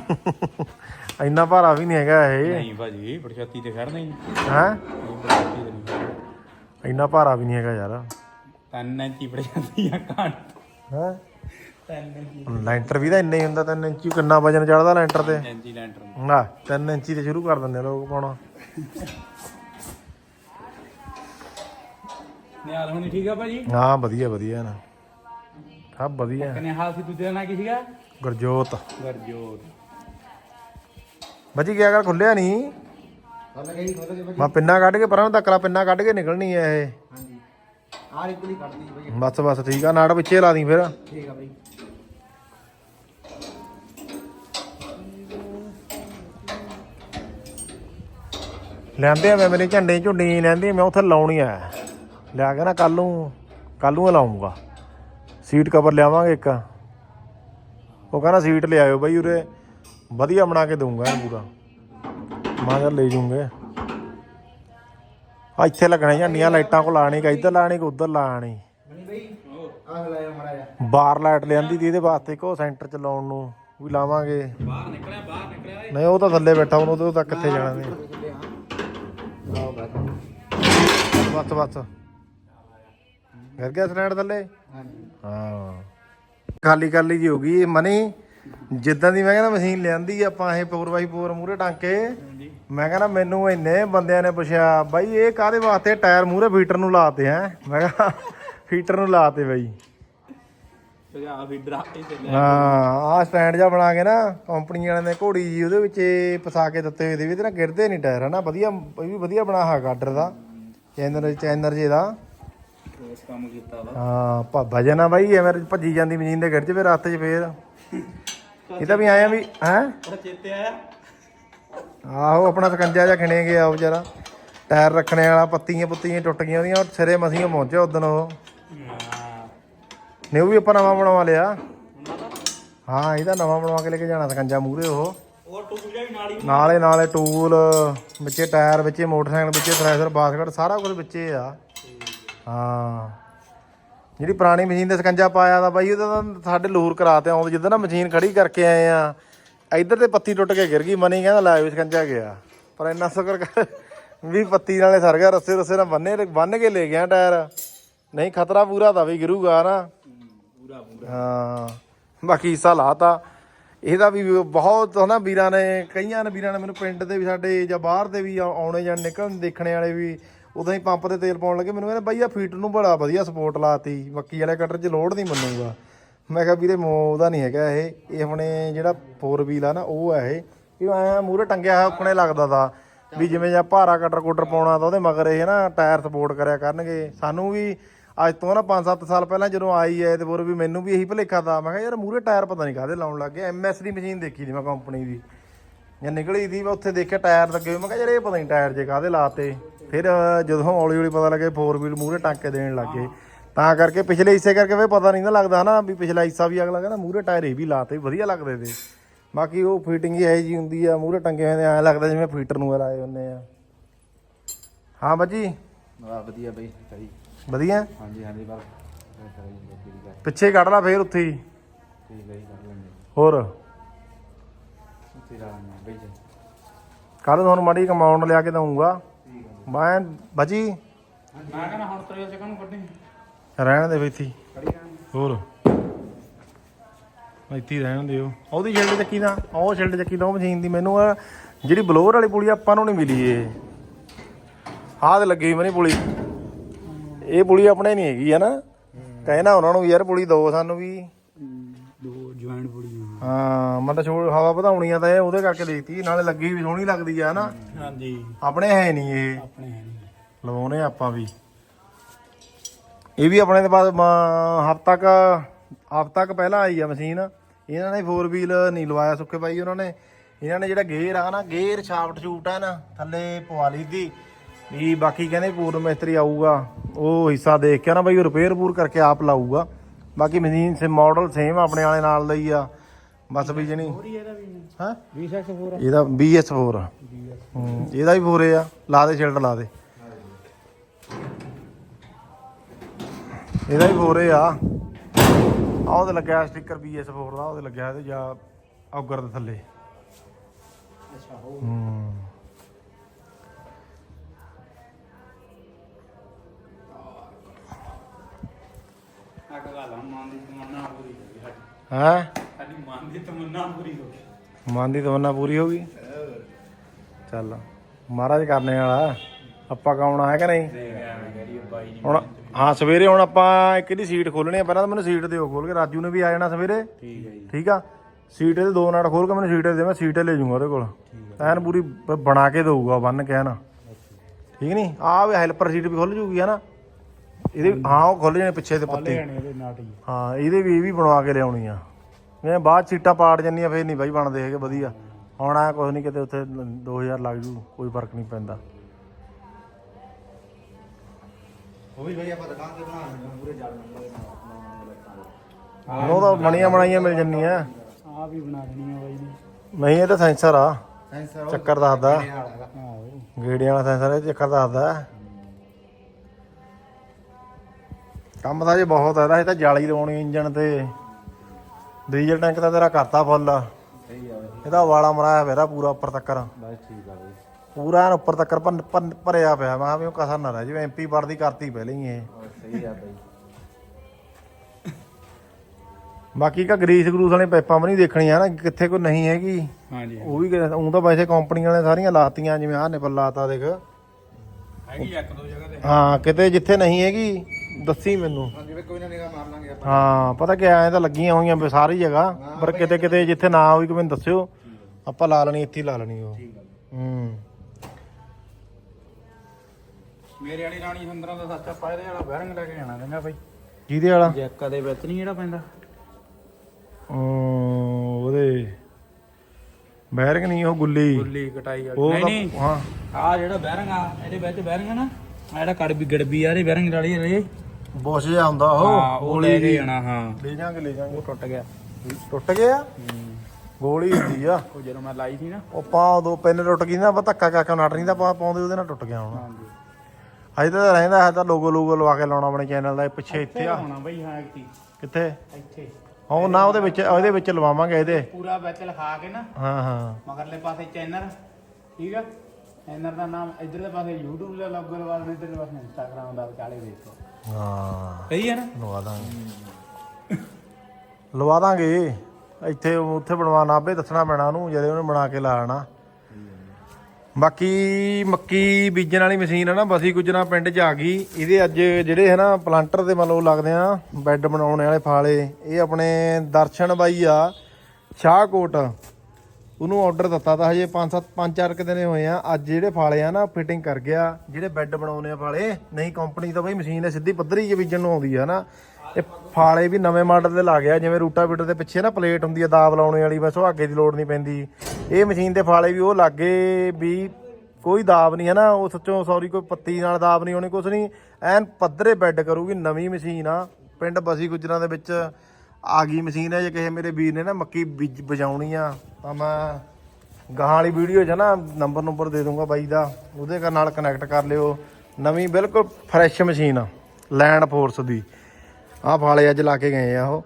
ਇੰਨਾ ਭਾਰਾ ਵੀ ਨਹੀਂ ਹੈਗਾ ਇਹ। ਨਹੀਂ ਭਾਜੀ ਪ੍ਰਸ਼ਾਤੀ ਤੇ ਖੜਨਾ ਹੀ ਹੈ? ਨਹੀਂ ਤੇ ਨਹੀਂ। ਇੰਨਾ ਭਾਰਾ ਵੀ ਨਹੀਂ ਹੈਗਾ ਯਾਰ। ਤਨ ਇੰਚੀ ਪ੍ਰਸ਼ਾਤੀ ਆ ਕਾਣ ਹੈ? ਲੈਂਟਰ ਵੀ ਤਾਂ ਇੰਨਾ ਹੀ ਹੁੰਦਾ 3 ਇੰਚੀ ਕਿੰਨਾ ਵਜਨ ਚੜਦਾ ਲੈਂਟਰ ਤੇ? ਇੰਚੀ ਲੈਂਟਰ ਨਾ 3 ਇੰਚੀ ਤੇ ਸ਼ੁਰੂ ਕਰ ਦਿੰਦੇ ਲੋਕ ਪਾਉਣਾ ਨਿਹਾਲ ਹੁਣੀ ਠੀਕ ਆ ਭਾਜੀ? ਹਾਂ ਵਧੀਆ ਵਧੀਆ ਨਾ। ਸਭ ਵਧੀਆ। ਕਨੇ ਹਾਲ ਸੀ ਦੂਜੇ ਦਾ ਨਾਂ ਕੀ ਸੀਗਾ? ਗੁਰਜੋਤ। ਗਰਜੋਤ। ਬੱਜੀ ਗਿਆ ਕਰ ਖੁੱਲਿਆ ਨਹੀਂ ਖੋਲ ਗਈ ਖੋਲ ਗਈ ਮੈਂ ਪਿੰਨਾ ਕੱਢ ਕੇ ਪਰਾਂ ਤੱਕਲਾ ਪਿੰਨਾ ਕੱਢ ਕੇ ਨਿਕਲਣੀ ਐ ਇਹ। ਹਾਂਜੀ। ਆਹ ਇੱਕ ਦੀ ਕੱਢਦੀ ਬਈ ਬਸ ਬਸ ਠੀਕ ਆ ਨਾੜ ਪਿੱਛੇ ਲਾ ਦੀ ਫਿਰ। ਠੀਕ ਆ ਬਈ ਲੈਂਦੇ ਆ ਮੈਂ ਮੇਰੇ ਝੰਡੇ ਝੁੰਡੀ ਲੈਂਦੀ ਮੈਂ ਉੱਥੇ ਲਾਉਣੀ ਆ। ਲਿਆ ਕੇ ਨਾ ਕੱਲ ਨੂੰ ਕੱਲ ਨੂੰ ਲਾਉਂਗਾ। ਸੀਟ ਕਵਰ ਲਿਆਵਾਂਗੇ ਇੱਕ। ਉਹ ਕਹਿੰਦਾ ਸੀਟ ਲਿਆਇਓ ਬਈ ਉਰੇ ਵਧੀਆ ਬਣਾ ਕੇ ਦਊਂਗਾ ਪੂਰਾ। ਮੈਂ ਕਿਹਾ ਲੈ ਜੂਗੇ। ਆ ਇੱਥੇ ਲੱਗਣੇ ਝੰਡੀਆਂ ਲਾਈਟਾਂ ਕੋ ਲਾਣੀ ਕਿ ਇੱਧਰ ਲਾਣੀ ਕਿ ਉੱਧਰ ਲਾਣੀ। ਬਾਰ ਲਾਈਟ ਲਿਆਂਦੀ ਤੀ ਇਹਦੇ ਵਾਸਤੇ ਕੋ ਸੈਂਟਰ ਚ ਲਾਉਣ ਨੂੰ ਵੀ ਲਾਵਾਂਗੇ। ਬਾਹਰ ਨਿਕਲਿਆ ਬਾਹਰ ਨਿਕਲਿਆ। ਨਹੀਂ ਉਹ ਤਾਂ ਥੱਲੇ ਬੈਠਾ ਹੁਣ ਉਹਦੇ ਤੱਕ ਕਿੱਥੇ ਜਾਣਾ ਨੇ ਆਹ ਬਸ ਬਸ। ਘਰ ਗਿਆ ਸਟੈਂਡ ਥੱਲੇ? ਹਾਂ। ਖਾਲੀ ਖਾਲੀ ਜੀ ਹੋ ਗਈ ਇਹ ਮਨੀ। ਜਿੱਦਾਂ ਦੀ ਮੈਂ ਕਹਿੰਦਾ ਮਸ਼ੀਨ ਲਿਆਂਦੀ ਆਪਾਂ ਇਹ 4x4 ਮੂਰੇ ਟਾਂਕੇ ਮੈਂ ਕਹਿੰਦਾ ਮੈਨੂੰ ਇੰਨੇ ਬੰਦਿਆਂ ਨੇ ਪੁੱਛਿਆ ਬਾਈ ਇਹ ਕਾਦੇ ਵਾਸਤੇ ਟਾਇਰ ਮੂਰੇ ਫੀਟਰ ਨੂੰ ਲਾਤੇ ਹੈ? ਮੈਂ ਕਿਹਾ ਫੀਟਰ ਨੂੰ ਲਾਤੇ ਬਾਈ। ਤੇ ਆ ਹਾਂ ਆਹ ਸਟੈਂਡ ਜਿਹਾ ਬਣਾ ਕੇ ਨਾ ਕੰਪਨੀ ਵਾਲਿਆਂ ਨੇ ਘੋੜੀ ਜੀ ਉਹਦੇ ਵਿੱਚ ਫਸਾ ਕੇ ਦਿੱਤੇ ਹੋਏ ਦੇ ਵੀ ਇਹਦੇ ਨਾਲ ਗਿਰਦੇ ਨਹੀਂ ਟਾਇਰ ਹਨਾ? ਵਧੀਆ ਇਹ ਵੀ ਵਧੀਆ ਬਣਾ ਹੈ ਗਾਡਰ ਦਾ। ਚੈਨਰ ਚੈਨਰ ਜੇ ਦਾ। ਉਸ ਕੰਮ ਕੀਤਾ ਵਾ। ਹਾਂ ਭਾ ਵਜਨ ਆ ਬਾਈ ਐਵੇਂ ਭੱਜੀ ਜਾਂਦੀ ਮਸ਼ੀਨ ਦੇ ਗਿਰ ਜਵੇ ਰਸਤੇ 'ਚ ਫੇਰ। ਇਹ ਤਾਂ ਵੀ ਆਇਆ ਵੀ ਹੈ? ਬੜਾ ਚੇਤੇ ਆਇਆ। ਆਹੋ ਆਪਣਾ ਸਕੰਜਾ ਜਿਹਾ ਖਿਣੇ ਗਿਆ ਉਹ ਵਿਚਾਰਾ। ਟਾਇਰ ਰੱਖਣੇ ਵਾਲਾ ਪੱਤੀਆਂ ਪੁੱਤੀਆਂ ਟੁੱਟ ਗਈਆਂ ਉਹਦੀਆਂ ਉਹ ਸਿਰੇ ਮਸੀਆਂ ਪਹੁੰਚਿਆ ਉਦੋਂ ਉਹ। ਨੇ ਉਹ ਵੀ ਆਪਾਂ ਨਵਾਂ ਬਣਵਾ ਲਿਆ। ਹਾਂ ਇਹਦਾ ਨਵਾਂ ਬਣਵਾ ਕੇ ਲੈ ਕੇ ਜਾਣਾ ਸਕੰਜਾ ਮੂਰੇ ਉਹ। ਵੀ ਨਾਲੀ ਨਾਲੇ ਨਾਲੇ ਟੂਲ ਵਿੱਚੇ ਟਾਇਰ ਵਿੱਚੇ ਮੋਟਰਸਾਈਕਲ ਵਿੱਚੇ ਥ੍ਰੈਸ਼ਰ ਬਾਸਕਟ ਸਾਰਾ ਕੁਝ ਵਿੱਚੇ ਆ। ਹਾਂ। ਜਿਹੜੀ ਪੁਰਾਣੀ ਮਸ਼ੀਨ ਤੇ ਸਕੰਜਾ ਪਾਇਆ ਦਾ ਬਾਈ ਉਹਦਾ ਤਾਂ ਸਾਡੇ ਲੂਰ ਕਰਾਤੇ ਆਉਂਦੇ ਜਿੱਦਾਂ ਨਾ ਮਸ਼ੀਨ ਖੜੀ ਕਰਕੇ ਆਏ ਆ। ਇੱਧਰ ਤੇ ਪੱਤੀ ਟੁੱਟ ਕੇ ਗਿਰ ਗਈ ਮਨੀ ਕਹਿੰਦਾ ਲੈ ਵੀ ਸਕੰਜਾ ਗਿਆ। ਪਰ ਇੰਨਾ ਸ਼ੁਕਰ ਕਰ ਵੀ ਪੱਤੀ ਨਾਲੇ ਸਰ ਗਿਆ ਰੱਸੇ ਰੱਸੇ ਨਾਲ ਬੰਨੇ ਬੰਨ ਕੇ ਲੈ ਗਿਆ ਟਾਇਰ। ਨਹੀਂ ਖਤਰਾ ਪੂਰਾ ਤਾਂ ਵੀ ਗਿਰੂਗਾ ਨਾ। ਪੂਰਾ ਪੂਰਾ। ਹਾਂ। ਬਾਕੀ ਹਿੱਸਾ ਲਾਤਾ। ਇਹਦਾ ਵੀ ਬਹੁਤ ਹਨਾ ਵੀਰਾਂ ਨੇ, ਕਈਆਂ ਨੇ ਵੀਰਾਂ ਨੇ ਮੈਨੂੰ ਪਿੰਡ ਦੇ ਵੀ ਸਾਡੇ ਜਾਂ ਬਾਹਰ ਦੇ ਵੀ ਆਉਣੇ ਜਾਂ ਨਿਕਲਣ ਦੇਖਣੇ ਵਾਲੇ ਵੀ ਉਦਾਂ ਹੀ ਪੰਪ ਤੇ ਤੇਲ ਪਾਉਣ ਲੱਗੇ, ਮੈਨੂੰ ਕਹਿੰਦੇ ਬਾਈ ਆ ਫੀਟ ਨੂੰ ਬੜਾ ਵਧੀਆ ਸਪੋਰਟ ਲਾਤੀ, ਮੱਕੀ ਵਾਲੇ ਕਟਰ 'ਚ ਲੋਡ ਨਹੀਂ ਮੰਨੂਗਾ। ਮੈਂ ਕਿਹਾ ਵੀਰੇ ਮੋ ਉਹਦਾ ਨਹੀਂ ਹੈਗਾ ਇਹ ਇਹ ਆਪਣੇ ਜਿਹੜਾ 4 ਵੀਲ ਆ ਨਾ, ਉਹ ਆ ਇਹ। ਇਹ ਐ ਮੂਰੇ ਟੰਗਿਆ ਹੋਇਆ ਉੱਕਣੇ ਲੱਗਦਾ ਦਾ ਵੀ ਜਿਵੇਂ ਜਾਂ ਭਾਰਾ ਕਟਰ ਕੁਟਰ ਪਾਉਣਾ ਤਾਂ ਉਹਦੇ ਮਗਰ ਇਹ ਨਾ ਟਾਇਰ ਸਪੋਰਟ ਕਰਿਆ ਕਰਨਗੇ। ਸਾਨੂੰ ਵੀ ਅੱਜ ਤੋਂ ਨਾ 5-7 ਸਾਲ ਪਹਿਲਾਂ ਜਦੋਂ ਆਈ ਐ ਤੇ ਹੋਰ ਵੀ ਮੈਨੂੰ ਵੀ ਇਹੀ ਭੁਲੇਖਾ ਦਾ ਮੈਂ ਕਿਹਾ ਯਾਰ ਮੂਰੇ ਟਾਇਰ ਪਤਾ ਨਹੀਂ ਕਾਹਦੇ ਲਾਉਣ ਲੱਗ ਲੱਗੇ ਐਮਐਸ ਦੀ ਮਸ਼ੀਨ ਦੇਖੀ ਦੀ ਮੈਂ ਕੰਪਨੀ ਦੀ। ਜਾਂ ਨਿਕਲੀ ਦੀ, ਮੈਂ ਉੱਥੇ ਦੇਖਿਆ ਟਾਇਰ ਲੱਗੇ ਹੋਏ। ਮੈਂ ਕਿਹਾ ਯਾਰ ਇਹ ਪਤਾ ਨਹੀਂ ਟਾਇਰ ਜੇ ਕਾਹਦੇ ਲਾਤੇ। ਫਿਰ ਜਦੋਂ ਹੌਲੀ ਹੌਲੀ ਪਤਾ ਲੱਗੇ 4 ਵੀਲ ਮੂਰੇ ਟਾਂਕੇ ਦੇਣ ਲੱਗੇ ਤਾਂ ਕਰਕੇ ਪਿਛਲੇ ਹਿੱਸੇ ਕਰਕੇ ਵੀ ਪਤਾ ਨਹੀਂ ਨਾ ਲੱਗਦਾ ਹਨਾ ਵੀ ਪਿਛਲਾ ਹਿੱਸਾ ਵੀ ਅਗਲਾ ਕਹਿੰਦਾ ਮੂਰੇ ਟਾਇਰ ਇਹ ਵੀ ਲਾਤੇ, ਵਧੀਆ ਲੱਗਦੇ ਤੇ। ਬਾਕੀ ਉਹ ਫਿਟਿੰਗ ਹੀ ਇਹੋ ਜੀ ਹੁੰਦੀ ਆ, ਮੂਰੇ ਟੰਗੇ ਹੋਏ ਐ ਲੱਗਦਾ ਜਿਵੇਂ ਫੀਟਰ ਨੂੰ ਲਾਏ ਹੁੰਦੇ ਆ। ਹਾਂ ਬਾਜੀ? ਵਾਹ ਵਧੀਆ ਬਈ, ਸਹੀ। ਵਧੀਆ? ਹਾਂਜੀ ਹਾਂਜੀ ਹੈ ਪਿੱਛੇ ਕੱਢ ਲਾ ਫੇਰ ਉੱਥੇ ਹੀ। ਠੀਕ ਹੈ ਜੀ ਕਰ ਲੈਂਦੇ। ਹੋਰ? ਉੱਥੇ ਜਾਣਾ ਬਈ ਜੀ ਕੱਲ ਤੁਹਾਨੂੰ ਮਾੜੀ ਕਮਾਉਂਡ ਲਿਆ ਕੇ ਦਊਂਗਾ। ਮੈਂ ਬੱਜੀ? ਮੈਂ ਕਹਿੰਦਾ ਹੁਣ ਤੇਰੇ ਚ ਕਾਹਨੂੰ ਕੱਢੀ ਰਹਿਣ ਦੇ ਬੈਠੀ ਹੋਰ? ਇੱਥੇ ਰਹਿਣ ਦਿਓ। ਉਹਦੀ ਛਿਲਡ ਚੱਕੀ ਦਾ। ਉਹ ਛਿਲਡ ਚੱਕੀ ਦਾ ਉਹ ਮਸ਼ੀਨ ਦੀ। ਮੈਨੂੰ ਜਿਹੜੀ ਬਲੋਰ ਵਾਲੀ ਪੁਲੀ ਆਪਾਂ ਨੂੰ ਨਹੀਂ ਮਿਲੀ ਇਹ। ਆਹ ਤੇ ਲੱਗੀ ਮਨੀ ਪੁਲੀ। ਇਹ ਪੁਲੀ ਆਪਣੇ ਨਹੀਂ ਹੈਗੀ ਹੈ ਨਾ? ਕਹਿਣਾ ਉਹਨਾਂ ਨੂੰ ਵੀ ਯਾਰ ਪੁਲੀ ਦੋ ਸਾਨੂੰ ਵੀ। ਦੋ ਜੁਆਇੰਟ ਪੁੜੀਆਂ ਹਾਂ ਮੈਂ ਤਾਂ ਛੋੜ ਹਵਾ ਵਧਾਉਣੀ ਆ ਤਾਂ ਇਹ ਉਹਦੇ ਕਰਕੇ ਦੇਖਤੀ ਨਾਲੇ ਲੱਗੀ ਵੀ ਸੋਹਣੀ ਲੱਗਦੀ ਆ ਨਾ? ਹਾਂਜੀ। ਆਪਣੇ ਹੈ ਨਹੀਂ ਇਹ। ਆਪਣੇ ਹੈ ਨਹੀਂ। ਲਵਾਉਨੇ ਆਪਾਂ ਵੀ। ਇਹ ਵੀ ਆਪਣੇ ਦੇ ਪਾਸ ਹਫਤਾ ਕ ਹਫਤਾ ਕ ਪਹਿਲਾਂ ਆਈ ਆ ਮਸ਼ੀਨ। ਇਹਨਾਂ ਨੇ 4 ਵੀਲ ਨਹੀਂ ਲਵਾਇਆ ਸੁੱਕੇ ਬਾਈ ਉਹਨਾਂ ਨੇ। ਇਹਨਾਂ ਨੇ ਜਿਹੜਾ ਗੇਅਰ ਆ ਨਾ ਗੇਅਰ ਸ਼ਾਫਟ ਸ਼ੂਟ ਆ ਨਾ ਥੱਲੇ ਪਵਾ ਲਈ ਦੀ। ਵੀ ਬਾਕੀ ਕਹਿੰਦੇ ਪੂਰਨ ਮਿਸਤਰੀ ਆਊਗਾ ਉਹ ਹਿੱਸਾ ਦੇਖ ਕੇ ਨਾ ਬਾਈ ਰਿਪੇਅਰ ਪੂਰ ਕਰਕੇ ਆਪ ਲਾਊਗਾ। ਬਾਕੀ ਮਸ਼ੀਨ ਸੇ ਮਾਡਲ ਸੇਮ ਆਪਣੇ ਵਾਲੇ ਨਾਲ ਹੀ ਆ। ਬਸ ਵੀ ਜਣੀ ਹਾਂ 20x4 ਇਹਦਾ BS4 ਹੂੰ ਇਹਦਾ ਵੀ ਫੋਰੇ ਆ ਲਾ ਦੇ ਸ਼ਿਲਡ ਲਾ ਦੇ। ਇਹਦਾ ਵੀ ਫੋਰੇ ਆ। ਆਹ ਉਹਦੇ ਲੱਗਿਆ ਸਟicker BS4 ਦਾ ਉਹਦੇ ਲੱਗਿਆ ਤੇ ਜਾਂ ਔਗਰ ਦੇ ਥੱਲੇ। ਅੱਛਾ ਹੋ। ਗੱਲ ਆ ਮਨ ਦੀ ਤਮੰਨਾ ਪੂਰੀ ਹੋ ਗਈ ਸਾਡੀ। ਹੈ? ਸਾਡੀ ਮਨ ਦੀ ਤਮੰਨਾ ਪੂਰੀ ਹੋ ਗਈ। ਮਨ ਦੀ ਤਮੰਨਾ ਪੂਰੀ ਹੋ ਗਈ? ਚੱਲ ਮਹਾਰਾਜ ਕਰਨੇ ਵਾਲਾ। ਆਪਾਂ ਕਾਉਣਾ ਹੈ ਕਿ ਨਹੀਂ? ਦੇਖ ਐਵੇਂ ਕਰੀ ਬਾਈ ਜੀ ਹੁਣ ਹਾਂ ਸਵੇਰੇ ਹੁਣ ਆਪਾਂ ਇੱਕ ਦੀ ਸੀਟ ਖੋਲਣੀ ਆ। ਪਹਿਲਾਂ ਤਾਂ ਮੈਨੂੰ ਸੀਟ ਦਿਓ ਖੋਲ ਕੇ। ਰਾਜੂ ਨੇ ਵੀ ਆ ਜਾਣਾ ਸਵੇਰੇ। ਠੀਕ ਹੈ ਜੀ। ਠੀਕ ਆ? ਸੀਟ ਦੇ ਦੋ ਨਾਟ ਖੋਲ ਕੇ ਮੈਨੂੰ ਸੀਟ ਦੇ ਮੈਂ ਸੀਟ ਲੈ ਜਾਊਂਗਾ ਉਹਦੇ ਕੋਲ। ਐਨ ਪੂਰੀ ਬ- ਬਣਾ ਕੇ ਦਊਗਾ ਬੰਨ ਕੇ ਨਾ? ਠੀਕ ਨਹੀਂ? ਆ ਵੀ ਹੈਲਪਰ ਸੀਟ ਵੀ ਖੁੱਲ ਜੂਗੀ ਹੈ ਨਾ? ਇਹਦੇ ਹਾਂ ਉਹ ਖੁੱਲ ਜਾਣੇ ਪਿੱਛੇ ਤੇ ਪੱਤੇ। ਲੈਣੇ ਇਹਦੇ ਨਾਟ ਹੀ। ਹਾਂ ਇਹਦੇ ਵੀ ਇਹ ਵੀ ਬਣਵਾ ਕੇ ਲਿਆਉਣੀ ਆ। ਮੈਂ ਬਾਅਦ ਸੀਟਾਂ ਪਾੜ ਜੰਨੀਆਂ ਫੇਰ ਨਹੀਂ ਬਾਈ ਬਣਦੇ ਹੈਗੇ ਵਧੀਆ। ਹੁਣ ਆ ਕੁਝ ਨਹੀਂ ਕਿਤੇ ਉੱਥੇ 2000 ਲੱਗ ਜੂ ਕੋਈ ਫ਼ਰਕ ਨਹੀਂ ਪੈਂਦਾ। ਉਹ ਵੀ ਬਈ ਆਪਾਂ ਦੁਕਾਨ ਤੇ ਬਣਾ ਲੈਂਦੇ ਪੂਰੇ ਨੰਬਰ ਹੁਣ ਉਹ ਤਾਂ ਬਣੀਆਂ ਬਣਾਈਆਂ ਮਿਲ ਜੰਨੀਆਂ ਆ ਵੀ ਬਣਾ ਦੇਣੀ ਆ ਬਾਈ ਨੇ ਨਹੀਂ ਇਹ ਤਾਂ ਸੈਂਸਰ ਆ। ਸੈਂਸਰ ਚੱਕਰ ਦੱਸਦਾ। ਗੇੜੀਆਂ ਵਾਲਾ ਸੈਂਸਰ ਇਹ ਚੱਕਰ ਦੱਸਦਾ। ਕੰਮ ਤਾਂ ਜੇ ਬਹੁਤ ਹੈ ਇਹਦਾ ਇਹ ਤਾਂ ਜਾਲੀ ਲਵਾਉਣੀ ਇੰਜਨ ਤੇ। ਡੀਜ਼ਲ ਟੈਂਕ ਤਾਂ ਤੇਰਾ ਕਰਤਾ ਫੁੱਲ ਸਹੀ ਆ ਇਹਦਾ ਵਾਲਾ ਮਰਾਇਆ ਮੇਰਾ ਪੂਰਾ ਉੱਪਰ ਤੱਕਰ। ਬਸ ਠੀਕ ਆ ਬਈ। ਪੂਰਾ ਐਨ ਉੱਪਰ ਤੱਕਰ ਭੰਨ- ਭੰਨ- ਭਰਿਆ ਪਿਆ। ਮੈਂ ਕਿਹਾ ਵੀ ਉਹ ਕਸਰ ਨਾ ਰਹਿ ਜਿਵੇਂ ਐਮਪੀ ਵਰਦੀ ਕਰਤੀ ਪਹਿਲਾਂ ਹੀ ਇਹ। ਹੋਰ ਸਹੀ ਆ ਬਈ। ਬਾਕੀ ਕਾ ਗਰੀਸ ਗਰੂਸ ਵਾਲੇ ਪਾਈਪਾਂ ਵੀ ਨਹੀਂ ਦੇਖਣੀਆਂ ਨਾ ਕਿੱਥੇ ਕੋਈ ਨਹੀਂ ਹੈਗੀ। ਹਾਂਜੀ। ਉਹ ਵੀ ਉਹ ਤਾਂ ਵੈਸੇ ਕੰਪਨੀ ਵਾਲੇ ਸਾਰੀਆਂ ਲਾਤੀਆਂ ਜਿਵੇਂ ਆਹ ਨਿਪਲ ਲਾਤਾ ਦੇਖ। ਹੈਗੀ ਇੱਕ ਦੋ ਜਗ੍ਹਾ ਤੇ। ਹਾਂ ਕਿਤੇ ਜਿੱਥੇ ਨਹੀਂ ਹੈਗੀ। ਦੱਸੀ ਮੈਨੂੰ। ਹਾਂ ਜਿਵੇਂ ਕੋਈ ਨਾ ਨਿਗਾ ਮਾਰ ਲਾਂਗੇ ਆਪਾਂ। ਹਾਂ ਪਤਾ ਕਿ ਐਂ ਤਾਂ ਲੱਗੀਆਂ ਹੋਈਆਂ ਵੀ ਸਾਰੀ ਜਗ੍ਹਾ ਪਰ ਕਿਤੇ ਕਿਤੇ ਜਿੱਥੇ ਨਾ ਹੋਈ ਕੋਈ ਮੈਨੂੰ ਦੱਸਿਓ ਆਪਾਂ ਲਾ ਲੈਣੀ ਇੱਥੇ ਹੀ ਲਾ ਲੈਣੀ ਉਹ। ਹੂੰ ਮੇਰੇ ਵਾਲੀ ਰਾਣੀ ਸੁੰਦਰਾਂ ਦਾ ਸੱਚਾ ਪਾਇਦੇ ਵਾਲਾ ਬੈਰਿੰਗ ਲੈ ਕੇ ਜਾਣਾ ਚੰਗਾ ਬਾਈ। ਜਿਹਦੇ ਵਾਲਾ? ਜੈਕਾਂ ਦੇ ਵਿੱਚ ਨਹੀਂ ਜਿਹੜਾ ਪੈਂਦਾ। ਉਹਦੇ ਬੈਰਗ ਨਹੀਂ ਉਹ ਗੁੱਲੀ। ਗੁੱਲੀ ਕਟਾਈ ਵਾਲੀ। ਉਹ ਨਹੀਂ ਤਾਂ- ਨਹੀਂ। ਹਾਂ। ਆ ਜਿਹੜਾ ਬੈਰਿੰਗ ਆ ਇਹਦੇ ਵਿੱਚ ਬੈਰਿੰਗ ਆ ਨਾ ਆ ਜਿਹੜਾ ਕੜਬੀ ਗੜਬੀ ਆ ਇਹਦੇ ਬੈਰਿੰਗ ਵਾਲੀ ਰੇ ਬੋਸ਼ ਜਿਹਾ ਹੁੰਦਾ ਉਹ ਹਾਂ ਉਹ ਲੈ ਕੇ ਜਾਣਾ ਹਾਂ। ਲੈ ਜਾਾਂਗੇ ਲੈ ਜਾਾਂਗੇ। ਉਹ ਟੁੱਟ ਗਿਆ। ਟੁੱਟ ਗਿਆ? ਗੋਲੀ ਹੁੰਦੀ ਆ। ਉਹ ਜਦੋਂ ਮੈਂ ਲਾਈ ਸੀ ਨਾ। ਉਹ ਪਾ ਦੋ ਪੈਨ ਟੁੱਟ ਗਈ ਨਾ ਆਪਾਂ ਧੱਕਾ ਕਾਕਾ ਨਟ ਨਹੀਂ ਦਾ ਪਾ ਪਾਉਂਦੇ ਉਹਦੇ ਨਾਲ ਟੁੱਟ ਗਿਆ ਹੁਣ। ਹਾਂਜੀ। ਅਜੇ ਤਾਂ ਰਹਿੰਦਾ ਹੈ ਤਾਂ ਲੋਗੋ ਲੋਗੋ ਲਵਾ ਕੇ ਲਾਉਣਾ ਆਪਣੇ ਚੈਨਲ ਦਾ ਪਿੱਛੇ ਇੱਥੇ ਆ। ਹੋਣਾ ਬਈ ਹਾਂ ਇੱਕ ਕਿੱਥੇ? ਇੱਥੇ। ਉਹ ਨਾ ਉਹਦੇ ਵਿੱਚ ਉਹਦੇ ਵਿੱਚ ਲਵਾਵਾਂਗੇ ਇਹਦੇ। ਪੂਰਾ ਵਿੱਚ ਲਿਖਾ ਕੇ ਨਾ। ਹਾਂ ਹਾਂ। ਮਗਰਲੇ ਪਾਸੇ ਚੈਨਲ ਠੀਕ ਆ? ਚੈਨਲ ਦਾ ਨਾਮ ਇਧਰਲੇ ਪਾਸੇ YouTube ਦਾ ਲੋਗੋ ਲਵਾ ਦੇਣਾ ਇਧਰਲੇ ਪਾਸੇ Instagram ਦਾ ਵਿਚਾਲੇ ਦੇਖੋ। ਹਾਂ। ਸਹੀ ਹੈ ਨਾ? ਲਵਾ ਦਾਂਗੇ। ਲਵਾ ਦਾਂਗੇ। ਇੱਥੇ ਉੱਥੇ ਬਣਵਾ ਨਾਭੇ ਦੱਸਣਾ ਪੈਣਾ ਉਹਨੂੰ ਜਿਹੜੇ ਉਹਨੇ ਬਣਾ ਕੇ ਲਾਣਾ ਬਾਕੀ ਮੱਕੀ ਬੀਜਣ ਵਾਲੀ ਮਸ਼ੀਨ ਹੈ ਨਾ ਬਸੀ ਗੁਜਰਾ ਪਿੰਡ 'ਚ ਆ ਗਈ। ਇਹਦੇ ਅੱਜ ਜਿਹੜੇ ਹੈ ਨਾ ਪਲਾਂਟਰ ਦੇ ਮੰਨ ਲਓ ਲੱਗਦੇ ਆ ਬੈੱਡ ਬਣਾਉਣ ਵਾਲੇ ਫਾਲੇ। ਇਹ ਆਪਣੇ ਦਰਸ਼ਨ ਬਾਈ ਆ ਸ਼ਾਹਕੋਟ। ਉਹਨੂੰ ਆਰਡਰ ਦਿੱਤਾ ਤਾਂ ਹਜੇ 5-7 5-4 ਕਿ ਦਿਨੇ ਹੋਏ ਆ। ਅੱਜ ਜਿਹੜੇ ਫਾਲੇ ਆ ਨਾ ਫਿਟਿੰਗ ਕਰ ਗਿਆ। ਜਿਹੜੇ ਬੈੱਡ ਬਣਾਉਣੇ ਆ ਫਾਲੇ, ਨਹੀਂ ਕੰਪਨੀ ਤਾਂ ਬਈ ਮਸ਼ੀਨ ਹੈ ਸਿੱਧੀ ਪੱਧਰੀ ਜਿਹੀ ਬੀਜਣ ਨੂੰ ਆਉਂਦੀ ਆ ਨਾ। ਇਹ ਫਾਲੇ ਵੀ ਨਵੇਂ ਮਾਡਲ ਦੇ ਲਾ ਗਿਆ, ਜਿਵੇਂ ਰੂਟਾਵੀਟਰ ਦੇ ਪਿੱਛੇ ਨਾ ਪਲੇਟ ਹੁੰਦੀ ਆ, ਦਾਬ ਲਾਉਣੇ ਵਾਲੀ, ਬਸ ਅੱਗੇ ਦੀ ਲੋੜ ਨਹੀਂ ਪੈਂਦੀ। ਇਹ ਮਸ਼ੀਨ ਦੇ ਫਾਲੇ ਵੀ ਉਹ ਲੱਗੇ ਵੀ ਕੋਈ ਦਾਬ ਨਹੀਂ ਹੈ ਨਾ, ਉਹ ਸੱਚੋਂ ਸੌਰੀ ਕੋਈ ਪੱਤੀ ਨਾਲ ਦਾਬ ਨਹੀਂ ਹੋਣੀ, ਕੁਛ ਨਹੀਂ। ਐਨ ਪੱਧਰੇ ਬੈੱਡ ਕਰੂਗੀ ਨਵੀਂ ਮਸ਼ੀਨ ਆ, ਪਿੰਡ ਬਸੀ ਗੁਜਰਾਂ ਦੇ ਵਿੱਚ। ਆ ਗਈ ਮਸ਼ੀਨ ਹੈ, ਜੇ ਕਿਸੇ ਮੇਰੇ ਵੀਰ ਨੇ ਨਾ ਮੱਕੀ ਬੀਜ ਬਜਾਉਣੀ ਆ, ਤਾਂ ਮੈਂ ਗਾਹਾਂ ਵਾਲੀ ਵੀਡੀਓ 'ਚ ਨਾ ਨੰਬਰ ਨੰਬਰ ਦੇ ਦੂੰਗਾ ਬਾਈ ਦਾ, ਉਹਦੇ ਕਰ, ਨਾਲ ਕਨੈਕਟ ਕਰ ਲਿਓ। ਨਵੀਂ ਬਿਲਕੁਲ ਫਰੈਸ਼ ਮਸ਼ੀਨ ਆ ਲੈਂਡ ਫੋਰਸ ਦੀ। ਆਹ ਫਾਲੇ ਅੱਜ ਲਾ ਕੇ ਗਏ ਆ ਉਹ।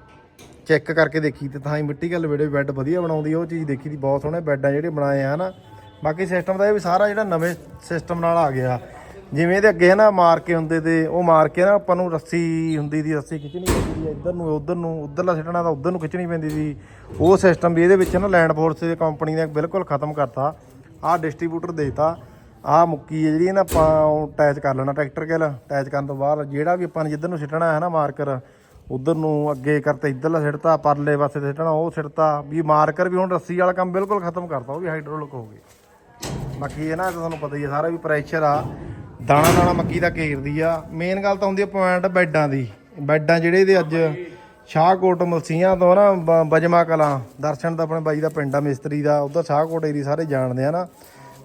ਚੈੱਕ ਕਰਕੇ ਦੇਖੀ ਤੇ ਤਾਂ ਹੀ ਮਿੱਟੀ ਗੱਲ ਵੇੜੇ, ਬੈੱਡ ਵਧੀਆ ਬਣਾਉਂਦੀ ਉਹ ਚੀਜ਼ ਦੇਖੀ ਦੀ ਬਹੁਤ ਸੋਹਣੇ ਬੈੱਡ ਆ ਜਿਹੜੇ ਬਣਾਏ ਆ ਨਾ। ਬਾਕੀ ਸਿਸਟਮ ਦਾ ਇਹ ਵੀ ਸਾਰਾ ਜਿਹੜਾ ਨਵੇਂ ਸਿਸਟਮ ਨਾਲ ਆ ਗਿਆ। ਜਿਵੇਂ ਇਹਦੇ ਅੱਗੇ ਨਾ ਮਾਰ ਕੇ ਹੁੰਦੇ ਤੇ ਉਹ ਮਾਰ ਕੇ ਨਾ ਆਪਾਂ ਨੂੰ ਰੱਸੀ ਹੁੰਦੀ ਦੀ ਰੱਸੀ ਖਿੱਚਣੀ ਪੈਂਦੀ ਸੀ, ਇੱਧਰ ਨੂੰ, ਉੱਧਰ ਨੂੰ, ਉੱਧਰਲਾ ਸਿੱਟਣਾ ਤਾਂ ਉੱਧਰ ਨੂੰ ਖਿੱਚਣੀ ਪੈਂਦੀ ਸੀ। ਉਹ ਸਿਸਟਮ ਵੀ ਇਹਦੇ ਵਿੱਚ ਨਾ ਲੈਂਡ ਫੋਰਸ ਦੀ ਕੰਪਨੀ ਨੇ ਬਿਲਕੁਲ ਖਤਮ ਕਰਤਾ। ਆਹ ਡਿਸਟ੍ਰੀਬਿਊਟਰ ਦੇਤਾ। ਆਹ ਮੁੱਕੀ ਹੈ ਜਿਹੜੀ ਨਾ ਆਪਾਂ ਅਟੈਚ ਕਰ ਲੈਣਾ ਟਰੈਕਟਰ ਕੇ ਅਟੈਚ ਕਰਨ ਤੋਂ ਬਾਅਦ ਜਿਹੜਾ ਵੀ ਆਪਾਂ ਨੇ ਜਿੱਧਰ ਨੂੰ ਸਿੱਟਣਾ ਹੈ ਨਾ ਮਾਰਕਰ ਉਧਰ ਨੂੰ ਅੱਗੇ ਕਰਤੇ, ਇੱਧਰਲਾ ਸਿੱਟਤਾ, ਪਰਲੇ ਪਾਸੇ ਤੇ ਸਿੱਟਣਾ, ਉਹ ਸਿੱਟਤਾ। ਵੀ ਮਾਰਕਰ ਵੀ ਹੁਣ ਰੱਸੀ ਵਾਲਾ ਕੰਮ ਬਿਲਕੁਲ ਖਤਮ ਕਰਤਾ, ਉਹ ਵੀ ਹਾਈਡਰੋਲਿਕ ਹੋ ਗਏ। ਬਾਕੀ ਇਹ ਨਾ ਤੁਹਾਨੂੰ ਪਤਾ ਹੀ ਹੈ, ਸਾਰਾ ਵੀ ਪ੍ਰੈਸ਼ਰ ਆ। ਦਾਣਾ ਦਾਣਾ ਮੱਕੀ ਦਾ ਘੇਰਦੀ ਆ। ਮੇਨ ਗੱਲ ਤਾਂ ਹੁੰਦੀ ਆ ਪੁਆਇੰਟ ਬੈੱਡਾਂ ਦੀ। ਬੈੱਡਾਂ ਜਿਹੜੇ ਇਹਦੇ ਅੱਜ ਸ਼ਾਹਕੋਟ ਮਲਸੀਆਂ ਤੋਂ ਨਾ ਬ- ਬਜਮਾ ਕਲਾਂ, ਦਰਸ਼ਨ ਦਾ ਆਪਣੇ ਬਾਈ ਦਾ ਪਿੰਡ ਆ, ਮਿਸਤਰੀ ਦਾ, ਉਧਰ ਸ਼ਾਹਕੋਟ ਏਰੀ ਸਾਰੇ ਜਾਣਦੇ ਆ ਨਾ।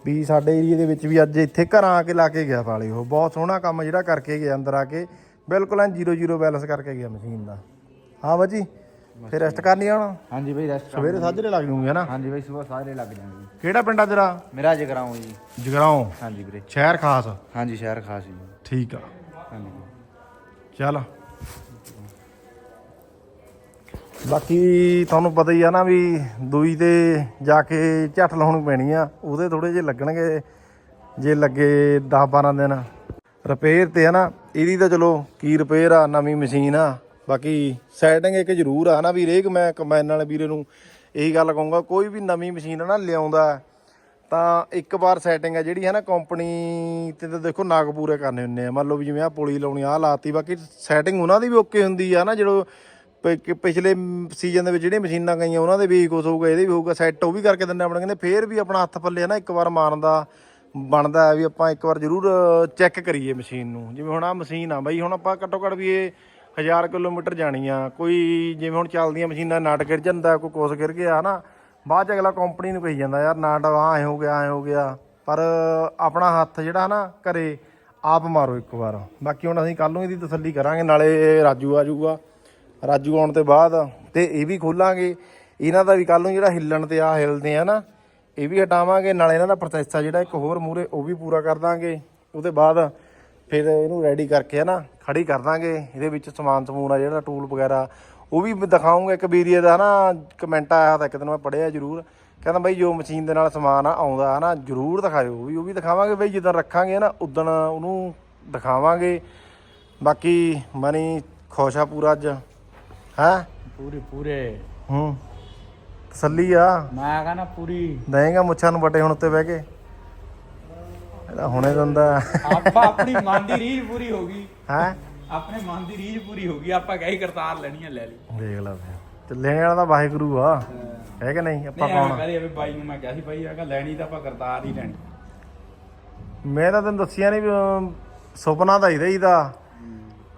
ਵੀ ਸਾਡੇ ਏਰੀਏ ਦੇ ਵਿੱਚ ਵੀ ਅੱਜ ਇੱਥੇ ਘਰਾਂ ਆ ਕੇ ਲਾ ਕੇ ਗਿਆ ਫਾਲੇ ਉਹ। ਬਹੁਤ ਸੋਹਣਾ ਕੰਮ ਜਿਹੜਾ ਕਰਕੇ ਗਿਆ ਅੰਦਰ ਆ ਕੇ। ਬਿਲਕੁਲ ਐ 0-0 ਬੈਲੈਂਸ ਕਰਕੇ ਗਿਆ ਮਸ਼ੀਨ ਦਾ। ਹਾਂ ਬਾਜੀ? ਫਿਰ ਰੈਸਟ ਕਰਨੀ ਆ ਹੁਣ? ਹਾਂਜੀ ਬਈ ਰੈਸਟ ਸਵੇਰੇ ਸਾਜਰੇ ਲੱਗ ਜੂਗੀ ਹਨਾ? ਹਾਂਜੀ ਬਈ ਸਵੇਰ ਸਾਰੇ ਲੱਗ ਜਾਣਗੇ। ਕਿਹੜਾ ਪਿੰਡ ਆ ਤੇਰਾ? ਮੇਰਾ ਜਗਰਾਉਂ ਜੀ। ਜਗਰਾਉਂ? ਹਾਂਜੀ ਵੀਰੇ। ਸ਼ਹਿਰ ਖਾਸ? ਹਾਂਜੀ ਸ਼ਹਿਰ ਖਾਸ ਜੀ। ਠੀਕ ਆ। ਹਾਂਜੀ। ਚੱਲ। ਬਾਕੀ ਤੁਹਾਨੂੰ ਪਤਾ ਹੀ ਆ ਨਾ ਵੀ ਦੂਈ ਤੇ ਜਾ ਕੇ ਝੱਟ ਲਾਉਣੀ ਪੈਣੀ ਆ। ਉਹਦੇ ਥੋੜੇ ਜਿਹੇ ਲੱਗਣਗੇ ਜੇ ਲੱਗੇ 10 12 ਦਿਨ। ਰਿਪੇਅਰ ਤੇ ਆ ਨਾ ਇਹਦੀ ਤਾਂ ਚਲੋ ਕੀ ਰਿਪੇਅਰ ਆ ਨਵੀਂ ਮਸ਼ੀਨ ਆ। ਬਾਕੀ ਸੈਟਿੰਗ ਇੱਕ ਜ਼ਰੂਰ ਆ ਨਾ ਵੀ ਰੇਕ ਮੈਂ ਕੰਬਾਈਨ ਨਾਲ ਵੀਰੇ ਨੂੰ ਇਹੀ ਗੱਲ ਕਹੂੰਗਾ, ਕੋਈ ਵੀ ਨਵੀਂ ਮਸ਼ੀਨ ਆ ਨਾ ਲਿਆਉਂਦਾ, ਤਾਂ ਇੱਕ ਵਾਰ ਸੈਟਿੰਗ ਆ ਜਿਹੜੀ ਹੈ ਨਾ ਕੰਪਨੀ ਤੇ ਤਾਂ ਦੇਖੋ ਨਾਗ ਪੂਰੇ ਕਰਨੇ ਹੁੰਦੇ ਆ। ਮੰਨ ਲਓ ਵੀ ਜਿਵੇਂ ਆ ਪੁਲੀ ਲਾਉਣੀ ਆ ਲਾਤੀ, ਬਾਕੀ ਸੈਟਿੰਗ ਉਹਨਾਂ ਦੀ ਵੀ ਓਕੇ ਹੁੰਦੀ ਆ ਨਾ ਜਦੋਂ ਪਿਛਲੇ ਸੀਜ਼ਨ ਦੇ ਵਿੱਚ ਜਿਹੜੀਆਂ ਮਸ਼ੀਨਾਂ ਗਈਆਂ, ਉਹਨਾਂ ਦੇ ਵੀ ਕੁਝ ਹੋਊਗਾ, ਇਹਦੇ ਵੀ ਹੋਊਗਾ ਸੈੱਟ ਉਹ ਵੀ ਕਰਕੇ ਦਿੰਦੇ ਆਪਣੇ, ਕਹਿੰਦੇ ਫੇਰ ਵੀ ਆਪਣਾ ਹੱਥ ਪੱਲੇ ਆ ਨਾ ਇੱਕ ਵਾਰ ਮਾਰਨ ਦਾ ਬਣਦਾ ਵੀ ਆਪਾਂ ਇੱਕ ਵਾਰ ਜ਼ਰੂਰ ਚੈੱਕ ਕਰੀਏ ਮਸ਼ੀਨ ਨੂੰ। ਜਿਵੇਂ ਹੁਣ ਆ ਮਸ਼ੀਨ ਆ ਬਈ, ਹੁਣ ਆਪਾਂ ਘੱਟੋ ਘੱਟ ਵੀ ਇਹ 1000 ਕਿਲੋਮੀਟਰ ਜਾਣੀ ਆ ਕੋਈ ਜਿਵੇਂ ਹੁਣ ਚੱਲਦੀਆਂ ਮਸ਼ੀਨਾਂ, ਨਾਟ ਗਿਰ ਜਾਂਦਾ, ਕੋਈ ਕੁਛ ਗਿਰ ਗਿਆ ਨਾ ਬਾਅਦ ਚ ਅਗਲਾ ਕੰਪਨੀ ਨੂੰ ਕਹੀ ਜਾਂਦਾ, ਯਾਰ ਨਾਟ ਆ ਐ ਹੋ ਗਿਆ, ਐ ਹੋ ਗਿਆ। ਪਰ ਆਪਣਾ ਹੱਥ ਜਿਹੜਾ ਨਾ ਘਰੇ ਆਪ ਮਾਰੋ ਇੱਕ ਵਾਰ। ਬਾਕੀ ਹੁਣ ਅਸੀਂ ਕੱਲ ਨੂੰ ਇਹਦੀ ਤਸੱਲੀ ਕਰਾਂਗੇ, ਨਾਲੇ ਰਾਜੂ ਆ ਜਾਊਗਾ। ਰਾਜੂ ਆਉਣ ਤੋਂ ਬਾਅਦ ਤੇ ਇਹ ਵੀ ਖੋਲਾਂਗੇ। ਇਹਨਾਂ ਦਾ ਵੀ ਕੱਲ ਨੂੰ ਜਿਹੜਾ ਹਿੱਲਣ ਤੇ ਆ ਹਿਲਦੇ ਆ ਨਾ ਇਹ ਵੀ ਹਟਾਵਾਂਗੇ, ਨਾਲੇ ਇਹਨਾਂ ਦਾ ਪ੍ਰੋਸੈਸ ਆ ਜਿਹੜਾ ਇੱਕ ਹੋਰ ਮੂਰੇ ਉਹ ਵੀ ਪੂਰਾ ਕਰ ਦਾਂਗੇ। ਉਹਦੇ ਬਾਅਦ ਫਿਰ ਇਹਨੂੰ ਰੈਡੀ ਕਰਕੇ ਨਾ ਖੜੀ ਕਰ ਦਾਂਗੇ। ਇਹਦੇ ਵਿੱਚ ਸਮਾਨ ਸਮੂਨ ਆ ਜਿਹੜਾ ਟੂਲ ਵਗੈਰਾ ਉਹ ਵੀ ਦਿਖਾਉਂਗਾ ਇੱਕ ਵੀਡੀਓ ਦਾ ਨਾ ਕਮੈਂਟ ਆਇਆ ਤਾਂ ਇੱਕ ਦਿਨ ਮੈਂ ਪੜਿਆ ਜ਼ਰੂਰ। ਕਹਿੰਦਾ ਬਾਈ ਜੋ ਮਸ਼ੀਨ ਦੇ ਨਾਲ ਸਮਾਨ ਆ ਆਉਂਦਾ ਨਾ ਜ਼ਰੂਰ ਦਿਖਾਇਓ। ਵੀ ਉਹ ਵੀ ਦਿਖਾਵਾਂਗੇ ਬਈ ਜਿੱਦਾਂ ਰੱਖਾਂਗੇ ਨਾ ਉਦੋਂ ਉਹਨੂੰ ਦਿਖਾਵਾਂਗੇ। ਬਾਕੀ ਮਨੀ ਖੁਸ਼ ਆ ਪੂਰਾ ਅੱਜ। ਹੈ? ਪੂਰੇ ਪੂਰੇ। ਹੂੰ। ਤਸੱਲੀ ਆ। ਮੈਂ ਕਹਣਾ ਪੂਰੀ। ਦੇਂਗਾ ਮੁੱਛਾਂ ਨੂੰ ਵੱਟੇ ਹੁਣ ਉੱਤੇ ਬਹਿ ਕੇ। ਇਹਦਾ ਹੁਣੇ ਦੰਦਾ ਆਪਾਂ ਆਪਣੀ ਮਨ ਦੀ ਰੀਝ ਪੂਰੀ ਹੋ ਗਈ। ਹੈ? ਆਪਣੇ ਮਨ ਦੀ ਰੀਝ ਪੂਰੀ ਹੋ ਗਈ ਆਪਾਂ ਕਹੀ ਕਰਤਾਰ ਲੈਣੀ ਆ ਲੈ ਲਈ। ਦੇਖ ਲਾ ਫਿਰ। ਚੱਲੇ ਵਾਲਾ ਤਾਂ ਵਾਹਿਗੁਰੂ ਆ। ਹੈ। ਕਿ ਨਹੀਂ? ਆਪਾਂ ਕੌਣ ਕਹਦੇ ਵੀ ਬਾਈ ਨੂੰ ਮੈਂ ਕਿਹਾ ਸੀ ਬਾਈ ਆਗਾ ਲੈਣੀ ਤਾਂ ਆਪਾਂ ਕਰਤਾਰ ਹੀ ਲੈਣੀ। ਮੈਂ ਤਾਂ ਤੈਨੂੰ ਦੱਸਿਆ ਨਹੀਂ ਸੁਪਨਾ ਤਾਂ ਹੀ ਰਹੀਦਾ।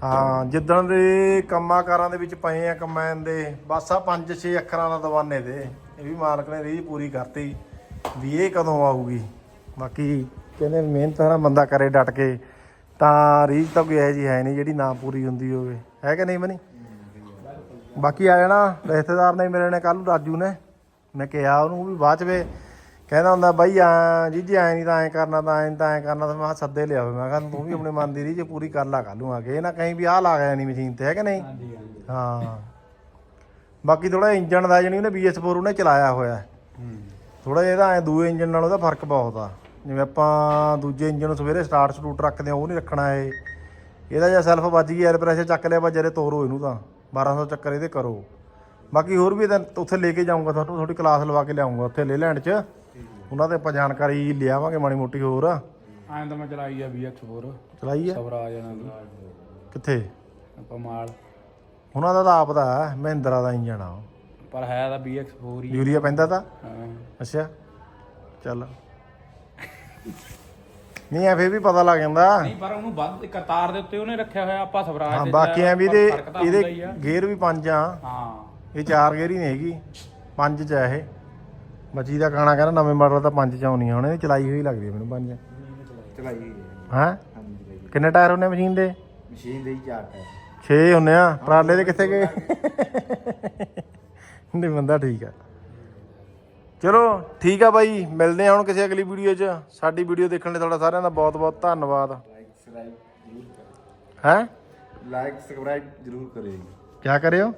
ਹਾਂ। ਜਿੱਦਣ ਦੇ ਕੰਮਾਂ ਕਾਰਾਂ ਦੇ ਵਿੱਚ ਪਏ ਆ ਕੰਮਾਇਨ ਦੇ ਬਸ ਆ 5-6 ਅੱਖਰਾਂ ਦਾ ਦਵਾਨੇ ਦੇ। ਇਹ ਵੀ ਮਾਲਕ ਨੇ ਰੀਝ ਪੂਰੀ ਕਰਤੀ ਵੀ ਇਹ ਕਦੋਂ ਆਊਗੀ। ਬਾਕੀ ਕਹਿੰਦੇ ਮਿਹਨਤ ਨਾਲ ਬੰਦਾ ਕਰੇ ਡਟ ਕੇ ਤਾਂ ਰੀਝ ਤਾਂ ਕੋਈ ਇਹੋ ਜਿਹੀ ਹੈ ਨਹੀਂ ਜਿਹੜੀ ਨਾ ਪੂਰੀ ਹੁੰਦੀ ਹੋਵੇ। ਹੈ ਕਿ ਨਹੀਂ ਬਣੀ ਬਾਕੀ ਆ ਜਾਣਾ ਰਿਸ਼ਤੇਦਾਰ ਨੇ ਮੇਰੇ ਨੇ ਕੱਲ ਰਾਜੂ ਨੇ ਮੈਂ ਕਿਹਾ ਉਹਨੂੰ ਵੀ ਬਾਅਦ ਚ ਵੇ ਕਹਿੰਦਾ ਹੁੰਦਾ ਬਾਈ ਆ ਜੀ ਜੀ ਐ ਨਹੀਂ ਤਾਂ ਐ ਕਰਨਾ ਤਾਂ ਐ ਤਾਂ ਐ ਕਰਨਾ ਤਾਂ ਮੈਂ ਸੱਦੇ ਲਿਆਵੇ ਮੈਂ ਕਿਹਾ ਤੂੰ ਵੀ ਆਪਣੇ ਮਨ ਦੀ ਰੀਝ ਪੂਰੀ ਕਰ ਲਾ ਕੱਲੂ ਆ ਕੇ। ਇਹ ਨਾ ਕਹੀਂ ਵੀ ਆਹ ਲਾ ਗਿਆ ਨਹੀਂ ਮਸ਼ੀਨ ਤੇ ਹੈ ਕਿ ਨਹੀਂ? ਹਾਂ। ਬਾਕੀ ਥੋੜਾ ਇੰਜਨ ਦਾ ਜਣੀ ਉਹਨੇ BS4 ਉਹਨੇ ਚਲਾਇਆ ਹੋਇਆ। ਥੋੜਾ ਜਿਹਾ ਇਹਦਾ ਐ ਦੂਏ ਇੰਜਨ ਨਾਲ ਉਹਦਾ ਫ਼ਰਕ ਬਹੁਤ ਆ। ਜਿਵੇਂ ਆਪਾਂ ਦੂਜੇ ਇੰਜਨ ਨੂੰ ਸਵੇਰੇ ਸਟਾਰਟ ਸਟੂਟ ਰੱਖਦੇ ਆ ਉਹ ਨਹੀਂ ਰੱਖਣਾ ਇਹ। ਇਹਦਾ ਜੇ ਸੈਲਫ ਵੱਜ ਗਈ 에ਅਰ ਪ੍ਰੈਸ਼ਰ ਚੱਕ ਲਿਆ ਬਜਰੇ ਤੋਰੋ ਇਹਨੂੰ ਤਾਂ। 1200 ਚੱਕਰ ਇਹਦੇ ਕਰੋ। ਬਾਕੀ ਹੋਰ ਵੀ ਇਹਦਾ ਉੱਥੇ ਲੈ ਕੇ ਜਾਊਂਗਾ ਤੁਹਾਨੂੰ ਥੋੜੀ ਕਲਾਸ ਲਵਾ ਕੇ ਲਿਆਉਂਗਾ ਉੱਥੇ ਲੈ ਲੈਣ ਚ। ਉਹਨਾਂ ਤੇ ਆਪਾਂ ਜਾਣਕਾਰੀ ਲਿਆਵਾਂਗੇ ਮਾੜੀ ਮੋਟੀ ਹੋਰ। ਐਂ ਤਾਂ ਮੈਂ ਚਲਾਈ ਆ VX4 ਚਲਾਈ ਆ? ਸਬਰਾ ਆ ਜਾਣਾ ਦੀ। ਕਿੱਥੇ? ਆਪਾਂ ਮਾਲ। ਉਹਨਾਂ ਦਾ ਤਾਂ ਆਪ ਦਾ ਹੈ, ਮਹਿੰਦਰਾ ਦਾ ਇੰਜਨ ਆ ਉਹ। ਪਰ ਹੈ ਤਾਂ VX4 ਹੀ। ਯੂਰੀਆ ਪੈਂਦਾ ਤਾਂ? ਹਾਂ। ਅੱਛਾ। ਚੱਲ। ਨਹੀਂ ਆ ਫੇਰ ਵੀ ਪਤਾ ਲੱਗ ਜਾਂਦਾ। ਨਹੀਂ ਪਰ ਉਹਨੂੰ ਵੱਧ ਕਤਾਰ ਦੇ ਉੱਤੇ ਉਹਨੇ ਰੱਖਿਆ ਹੋਇਆ ਆਪਾਂ ਸਵਰਾਜ ਹਾਂ ਬਾਕੀ ਐ ਵੀ ਇਹਦੇ ਫ਼ਰਕ ਤਾਂ ਹੁੰਦਾ ਹੀ ਇਹਦੇ ਆ। ਗੇਅਰ ਵੀ ਪੰਜ ਆ। ਹਾਂ। ਇਹ ਚਾਰ ਗੇਅਰ ਹੀ ਨਹੀਂ ਹੈਗੀ। ਪੰਜ ਚ ਆ ਇਹ। ਮੱਛੀ ਦਾ ਖਾਣਾ ਕਹਿੰਦਾ ਨਵੇਂ ਮਾਡਲ ਤਾਂ ਪੰਜ ਚ ਆਉਣੀ ਆ ਹੁਣ ਇਹ ਚਲਾਈ ਹੋਈ ਲੱਗਦੀ ਆ ਮੈਨੂੰ ਪੰਜ। ਚਲਾਈ ਹੋਈ ਹੈ। ਹਾਂ? ਹਾਂਜੀ ਚਲਾਈ ਕਿੰਨੇ ਟਾਇਰ ਹੁੰਨੇ ਮਸ਼ੀਨ ਦੇ? ਮਸ਼ੀਨ ਦੇ ਹੀ ਚਾਰ ਟਾਇਰ। 6 ਹੁੰਨੇ ਆ। ਟਰਾਲੇ ਦੇ ਕਿੱਥੇ ਗਏ? ਨਹੀਂ ਬੰਦਾ ਠੀਕ ਆ। ਚਲੋ ਠੀਕ ਆ ਬਾਈ। ਮਿਲਦੇ ਆ ਹੁਣ ਕਿਸੇ ਅਗਲੀ ਵੀਡੀਓ 'ਚ। ਸਾਡੀ ਵੀਡੀਓ ਦੇਖਣ ਲਈ ਤੁਹਾਡਾ ਸਾਰਿਆਂ ਦਾ ਬਹੁਤ ਬਹੁਤ ਧੰਨਵਾਦ। ਹੈ? ਲਾਈਕ ਸਬਸਕ੍ਰਾਈਬ ਜ਼ਰੂਰ ਕਰਿਓ ਜੀ। ਕੀ ਕਰਿਓ?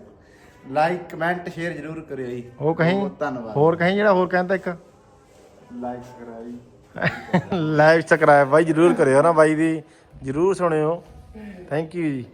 ਲਾਈਕ ਕਮੈਂਟ ਸ਼ੇਅਰ ਜ਼ਰੂਰ ਕਰਿਓ ਜੀ। ਉਹ ਕਹੀਂ? ਬਹੁਤ ਧੰਨਵਾਦ। ਹੋਰ ਕਹੀਂ ਜਿਹੜਾ ਹੋਰ ਕਹਿੰਦਾ ਇੱਕ? ਲਾਈਕ ਸਬਸਕ੍ਰਾਈਬ ਲਾਈਵ ਸਬਸਕ੍ਰਾਈਬ ਬਾਈ ਜਰੂਰ ਕਰਿਓ ਨਾ ਬਾਈ ਦੀ। ਜਰੂਰ ਸੁਣਿਓ। ਥੈਂਕ ਯੂ ਜੀ।